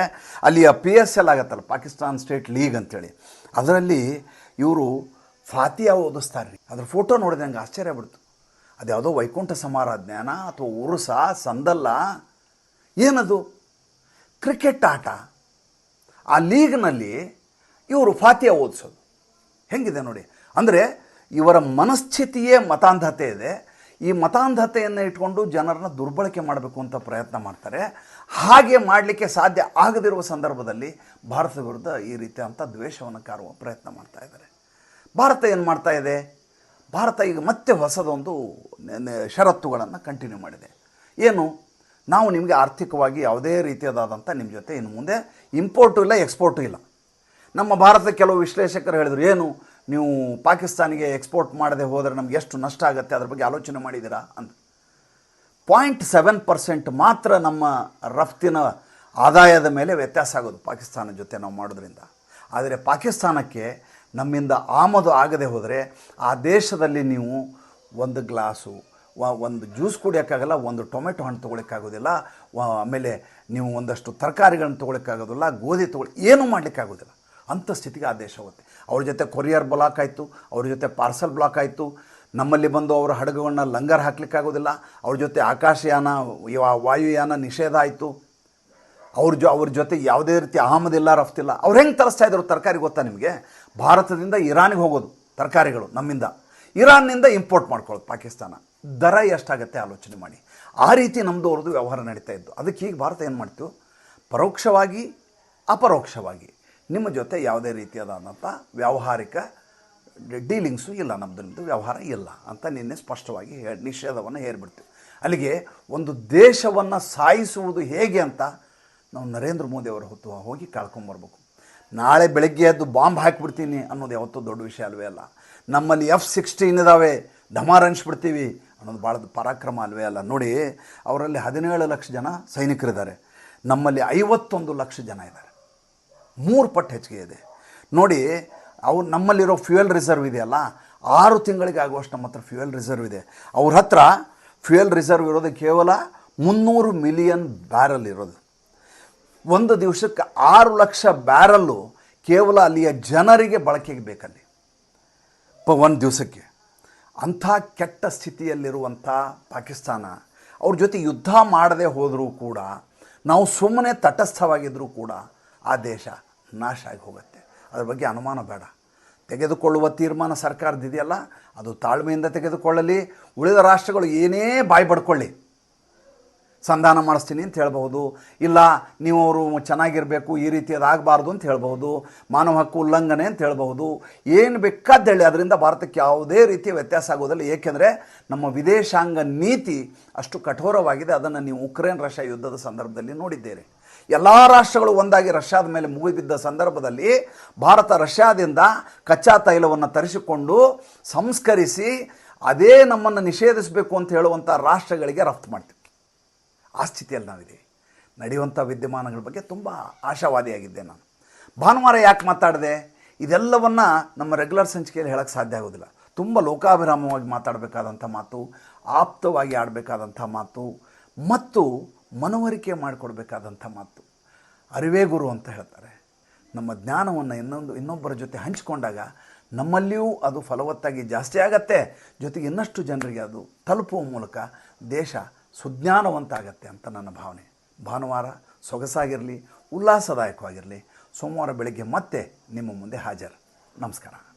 ಅಲ್ಲಿಯ ಪಿ ಎಸ್ ಎಲ್ ಆಗತ್ತಲ್ಲ, ಪಾಕಿಸ್ತಾನ್ ಸ್ಟೇಟ್ ಲೀಗ್ ಅಂತೇಳಿ. ಅದರಲ್ಲಿ ಇವರು ಫಾತಿಯಾ ಓದಿಸ್ತಾರೆ ರೀ ಅದ್ರ ಫೋಟೋ ನೋಡಿದ್ರೆ ನಂಗೆ ಆಶ್ಚರ್ಯ ಬಿಡ್ತು ಅದ್ಯಾವುದೋ ವೈಕುಂಠ ಸಮಾರಾಧನೆನ ಅಥವಾ ಉರುಸ, ಸಂದಲ್ಲ, ಏನದು? ಕ್ರಿಕೆಟ್ ಆಟ. ಆ ಲೀಗ್ನಲ್ಲಿ ಇವರು ಫಾತಿಯಾ ಓದಿಸೋದು. ಹೆಂಗಿದೆ ನೋಡಿ? ಅಂದರೆ ಇವರ ಮನಸ್ಥಿತಿಯೇ ಮತಾಂಧತೆ ಇದೆ. ಈ ಮತಾಂಧತೆಯನ್ನು ಇಟ್ಕೊಂಡು ಜನರನ್ನ ದುರ್ಬಳಕೆ ಮಾಡಬೇಕು ಅಂತ ಪ್ರಯತ್ನ ಮಾಡ್ತಾರೆ. ಹಾಗೆ ಮಾಡಲಿಕ್ಕೆ ಸಾಧ್ಯ ಆಗದಿರುವ ಸಂದರ್ಭದಲ್ಲಿ ಭಾರತದ ವಿರುದ್ಧ ಈ ರೀತಿಯಾದಂಥ ದ್ವೇಷವನ್ನು ಕಾರುವ ಪ್ರಯತ್ನ ಮಾಡ್ತಾ ಇದ್ದಾರೆ. ಭಾರತ ಏನು ಮಾಡ್ತಾ ಇದೆ? ಭಾರತ ಈಗ ಮತ್ತೆ ಹೊಸದೊಂದು ಷರತ್ತುಗಳನ್ನು ಕಂಟಿನ್ಯೂ ಮಾಡಿದೆ. ಏನು? ನಾವು ನಿಮಗೆ ಆರ್ಥಿಕವಾಗಿ ಯಾವುದೇ ರೀತಿಯದಾದಂಥ ನಿಮ್ಮ ಜೊತೆ ಇನ್ನು ಮುಂದೆ ಇಂಪೋರ್ಟು ಇಲ್ಲ ಎಕ್ಸ್ಪೋರ್ಟು ಇಲ್ಲ. ನಮ್ಮ ಭಾರತದ ಕೆಲವು ವಿಶ್ಲೇಷಕರು ಹೇಳಿದರು, ಏನು? ನೀವು ಪಾಕಿಸ್ತಾನಿಗೆ ಎಕ್ಸ್ಪೋರ್ಟ್ ಮಾಡದೆ ಹೋದರೆ ನಮ್ಗೆ ಎಷ್ಟು ನಷ್ಟ ಆಗುತ್ತೆ? ಅದ್ರ ಬಗ್ಗೆ ಆಲೋಚನೆ ಮಾಡಿದ್ದೀರಾ ಅಂತ. ಪಾಯಿಂಟ್ ಸೆವೆನ್ ಪರ್ಸೆಂಟ್ ಮಾತ್ರ ನಮ್ಮ ರಫ್ತಿನ ಆದಾಯದ ಮೇಲೆ ವ್ಯತ್ಯಾಸ ಆಗೋದು ಪಾಕಿಸ್ತಾನ ಜೊತೆ ನಾವು ಮಾಡೋದ್ರಿಂದ. ಆದರೆ ಪಾಕಿಸ್ತಾನಕ್ಕೆ ನಮ್ಮಿಂದ ಆಮದು ಆಗದೆ ಹೋದರೆ ಆ ದೇಶದಲ್ಲಿ ನೀವು ಒಂದು ಗ್ಲಾಸು ಒಂದು ಜ್ಯೂಸ್ ಕುಡಿಯೋಕ್ಕಾಗಲ್ಲ, ಒಂದು ಟೊಮೆಟೊ ಹಣ್ಣು ತೊಗೊಳಕ್ಕಾಗೋದಿಲ್ಲ ಆಮೇಲೆ ನೀವು ಒಂದಷ್ಟು ತರಕಾರಿಗಳನ್ನು ತೊಗೊಳಕ್ಕಾಗೋದಿಲ್ಲ ಗೋಧಿ ತೊಗೊಳ್ ಏನೂ ಮಾಡಲಿಕ್ಕಾಗೋದಿಲ್ಲ. ಅಂಥ ಸ್ಥಿತಿಗೆ ಆ ದೇಶ ಹೋಗುತ್ತೆ. ಅವ್ರ ಜೊತೆ ಕೊರಿಯರ್ ಬ್ಲಾಕ್ ಆಯಿತು, ಅವ್ರ ಜೊತೆ ಪಾರ್ಸಲ್ ಬ್ಲಾಕ್ ಆಯಿತು, ನಮ್ಮಲ್ಲಿ ಬಂದು ಅವರ ಹಡಗುಗಳನ್ನ ಲಂಗರ್ ಹಾಕ್ಲಿಕ್ಕಾಗೋದಿಲ್ಲ, ಅವ್ರ ಜೊತೆ ಆಕಾಶಯಾನ ವಾಯುಯಾನ ನಿಷೇಧ ಆಯಿತು. ಅವ್ರ ಜೊ, ಅವ್ರ ಜೊತೆ ಯಾವುದೇ ರೀತಿ ಆಮದಿಲ್ಲ ರಫ್ತಿಲ್ಲ ಅವ್ರು ಹೆಂಗೆ ತರಿಸ್ತಾ ಇದ್ರು ತರಕಾರಿ ಗೊತ್ತಾ ನಿಮಗೆ? ಭಾರತದಿಂದ ಇರಾನಿಗೆ ಹೋಗೋದು ತರಕಾರಿಗಳು ನಮ್ಮಿಂದ. ಇರಾನ್ನಿಂದ ಇಂಪೋರ್ಟ್ ಮಾಡ್ಕೊಳ್ಳೋದು ಪಾಕಿಸ್ತಾನ. ದರ ಎಷ್ಟಾಗತ್ತೆ ಆಲೋಚನೆ ಮಾಡಿ. ಆ ರೀತಿ ನಮ್ಮದು ಅವ್ರದ್ದು ವ್ಯವಹಾರ ನಡೀತಾ ಇದ್ದು ಅದಕ್ಕೆ ಈಗ ಭಾರತ ಏನು ಮಾಡ್ತು? ಪರೋಕ್ಷವಾಗಿ, ಅಪರೋಕ್ಷವಾಗಿ. ನಿಮ್ಮ ಜೊತೆ ಯಾವುದೇ ರೀತಿಯಾದಂಥ ವ್ಯಾವಹಾರಿಕ ಡೀಲಿಂಗ್ಸು ಇಲ್ಲ ನಮ್ಮದು ನಿಮ್ಮದು ವ್ಯವಹಾರ ಇಲ್ಲ ಅಂತ ನಿನ್ನೆ ಸ್ಪಷ್ಟವಾಗಿ ಹೇ, ನಿಷೇಧವನ್ನು ಹೇರಿಬಿಡ್ತೀವಿ. ಅಲ್ಲಿಗೆ ಒಂದು ದೇಶವನ್ನು ಸಾಯಿಸುವುದು ಹೇಗೆ ಅಂತ ನಾವು ನರೇಂದ್ರ ಮೋದಿ ಅವರ ಹೊತ್ತು ಹೋಗಿ ಕಳ್ಕೊಂಬರ್ಬೇಕು ನಾಳೆ ಬೆಳಗ್ಗೆ ಎದ್ದು ಬಾಂಬ್ ಹಾಕಿಬಿಡ್ತೀನಿ ಅನ್ನೋದು ಯಾವತ್ತೂ ದೊಡ್ಡ ವಿಷಯ ಅಲ್ವೇ ಅಲ್ಲ. ನಮ್ಮಲ್ಲಿ ಎಫ್ ಸಿಕ್ಸ್ಟೀನ್ ಇದ್ದಾವೆ ಡಮಾರ್ ಅನ್ಸ್ಬಿಡ್ತೀವಿ ಅನ್ನೋದು ಭಾಳ ಪರಾಕ್ರಮ ಅಲ್ವೇ ಅಲ್ಲ. ನೋಡಿ, ಅವರಲ್ಲಿ ಹದಿನೇಳು ಲಕ್ಷ ಜನ ಸೈನಿಕರಿದ್ದಾರೆ. ನಮ್ಮಲ್ಲಿ ಐವತ್ತೊಂದು ಲಕ್ಷ ಜನ ಇದ್ದಾರೆ. ಮೂರು ಪಟ್ಟು ಹೆಚ್ಚಿಗೆ ಇದೆ. ನೋಡಿ, ಅವು ನಮ್ಮಲ್ಲಿರೋ ಫ್ಯೂಯಲ್ ರಿಸರ್ವ್ ಇದೆಯಲ್ಲ, ಆರು ತಿಂಗಳಿಗೆ ಆಗುವಷ್ಟು ನಮ್ಮ ಹತ್ರ ಫ್ಯೂಯಲ್ ರಿಸರ್ವ್ ಇದೆ. ಅವ್ರ ಹತ್ರ ಫ್ಯೂಯಲ್ ರಿಸರ್ವ್ ಇರೋದು ಕೇವಲ ಮುನ್ನೂರು ಮಿಲಿಯನ್ ಬ್ಯಾರಲ್ ಇರೋದು. ಒಂದು ದಿವಸಕ್ಕೆ ಆರು ಲಕ್ಷ ಬ್ಯಾರಲ್ಲು ಕೇವಲ ಅಲ್ಲಿಯ ಜನರಿಗೆ ಬಳಕೆಗೆ ಬೇಕಲ್ಲಿ. ಪ, ಒಂದು ದಿವಸಕ್ಕೆ. ಅಂಥ ಕೆಟ್ಟ ಸ್ಥಿತಿಯಲ್ಲಿರುವಂಥ ಪಾಕಿಸ್ತಾನ, ಅವ್ರ ಜೊತೆ ಯುದ್ಧ ಮಾಡದೆ ಹೋದರೂ ಕೂಡ, ನಾವು ಸುಮ್ಮನೆ ತಟಸ್ಥವಾಗಿದ್ದರೂ ಕೂಡ ಆ ದೇಶ ನಾಶ ಆಗಿ ಹೋಗುತ್ತೆ ಅದ್ರ ಬಗ್ಗೆ ಅನುಮಾನ ಬೇಡ. ತೆಗೆದುಕೊಳ್ಳುವ ತೀರ್ಮಾನ ಸರ್ಕಾರದಿದೆಯಲ್ಲ ಅದು ತಾಳ್ಮೆಯಿಂದ ತೆಗೆದುಕೊಳ್ಳಲಿ. ಉಳಿದ ರಾಷ್ಟ್ರಗಳು ಏನೇ ಬಾಯಿ ಪಡ್ಕೊಳ್ಳಿ. ಸಂಧಾನ ಮಾಡಿಸ್ತೀನಿ ಅಂತ ಹೇಳ್ಬೋದು ಇಲ್ಲ, ನೀವು ಅವರು ಚೆನ್ನಾಗಿರಬೇಕು, ಈ ರೀತಿಯದಾಗಬಾರ್ದು ಅಂತ ಹೇಳ್ಬೋದು ಮಾನವ ಹಕ್ಕು ಉಲ್ಲಂಘನೆ ಅಂತ ಹೇಳ್ಬೋದು ಏನು ಬೇಕಾದ್ದು ಹೇಳಿ ಅದರಿಂದ ಭಾರತಕ್ಕೆ ಯಾವುದೇ ರೀತಿಯ ವ್ಯತ್ಯಾಸ ಆಗೋದಿಲ್ಲ. ಏಕೆಂದರೆ ನಮ್ಮ ವಿದೇಶಾಂಗ ನೀತಿ ಅಷ್ಟು ಕಠೋರವಾಗಿದೆ. ಅದನ್ನು ನೀವು ಉಕ್ರೇನ್ ರಷ್ಯಾ ಯುದ್ಧದ ಸಂದರ್ಭದಲ್ಲಿ ನೋಡಿದ್ದೀರಿ. ಎಲ್ಲ ರಾಷ್ಟ್ರಗಳು ಒಂದಾಗಿ ರಷ್ಯಾದ ಮೇಲೆ ಮುಗಿಬಿದ್ದ ಸಂದರ್ಭದಲ್ಲಿ ಭಾರತ ರಷ್ಯಾದಿಂದ ಕಚ್ಚಾ ತೈಲವನ್ನು ತರಿಸಿಕೊಂಡು ಸಂಸ್ಕರಿಸಿ ಅದೇ ನಮ್ಮನ್ನು ನಿಷೇಧಿಸಬೇಕು ಅಂತ ಹೇಳುವಂಥ ರಾಷ್ಟ್ರಗಳಿಗೆ ರಫ್ತು ಮಾಡ್ತೀವಿ ಆ ಸ್ಥಿತಿಯಲ್ಲಿ ನಾವಿದ್ದೀವಿ. ನಡೆಯುವಂಥ ವಿದ್ಯಮಾನಗಳ ಬಗ್ಗೆ ತುಂಬ ಆಶಾವಾದಿಯಾಗಿದ್ದೆ ನಾನು. ಭಾನುವಾರ ಯಾಕೆ ಮಾತಾಡಿದೆ? ಇದೆಲ್ಲವನ್ನು ನಮ್ಮ ರೆಗ್ಯುಲರ್ ಸಂಚಿಕೆಯಲ್ಲಿ ಹೇಳೋಕ್ಕೆ ಸಾಧ್ಯ ಆಗೋದಿಲ್ಲ ತುಂಬ ಲೋಕಾಭಿರಾಮವಾಗಿ ಮಾತಾಡಬೇಕಾದಂಥ ಮಾತು, ಆಪ್ತವಾಗಿ ಆಡಬೇಕಾದಂಥ ಮಾತು, ಮತ್ತು ಮನವರಿಕೆ ಮಾಡಿಕೊಡ್ಬೇಕಾದಂಥ ಮಾತು. ಅರಿವೇ ಗುರು ಅಂತ ಹೇಳ್ತಾರೆ. ನಮ್ಮ ಜ್ಞಾನವನ್ನು ಇನ್ನೊಂದು, ಇನ್ನೊಬ್ಬರ ಜೊತೆ ಹಂಚಿಕೊಂಡಾಗ ನಮ್ಮಲ್ಲಿಯೂ ಅದು ಫಲವತ್ತಾಗಿ ಜಾಸ್ತಿ ಆಗತ್ತೆ. ಜೊತೆಗೆ ಇನ್ನಷ್ಟು ಜನರಿಗೆ ಅದು ತಲುಪುವ ಮೂಲಕ ದೇಶ ಸುಜ್ಞಾನವಂತ ಆಗತ್ತೆ ಅಂತ ನನ್ನ ಭಾವನೆ. ಭಾನುವಾರ ಸೊಗಸಾಗಿರಲಿ, ಉಲ್ಲಾಸದಾಯಕವಾಗಿರಲಿ, ಸೋಮವಾರ ಬೆಳಗ್ಗೆ ಮತ್ತೆ ನಿಮ್ಮ ಮುಂದೆ ಹಾಜರು. ನಮಸ್ಕಾರ.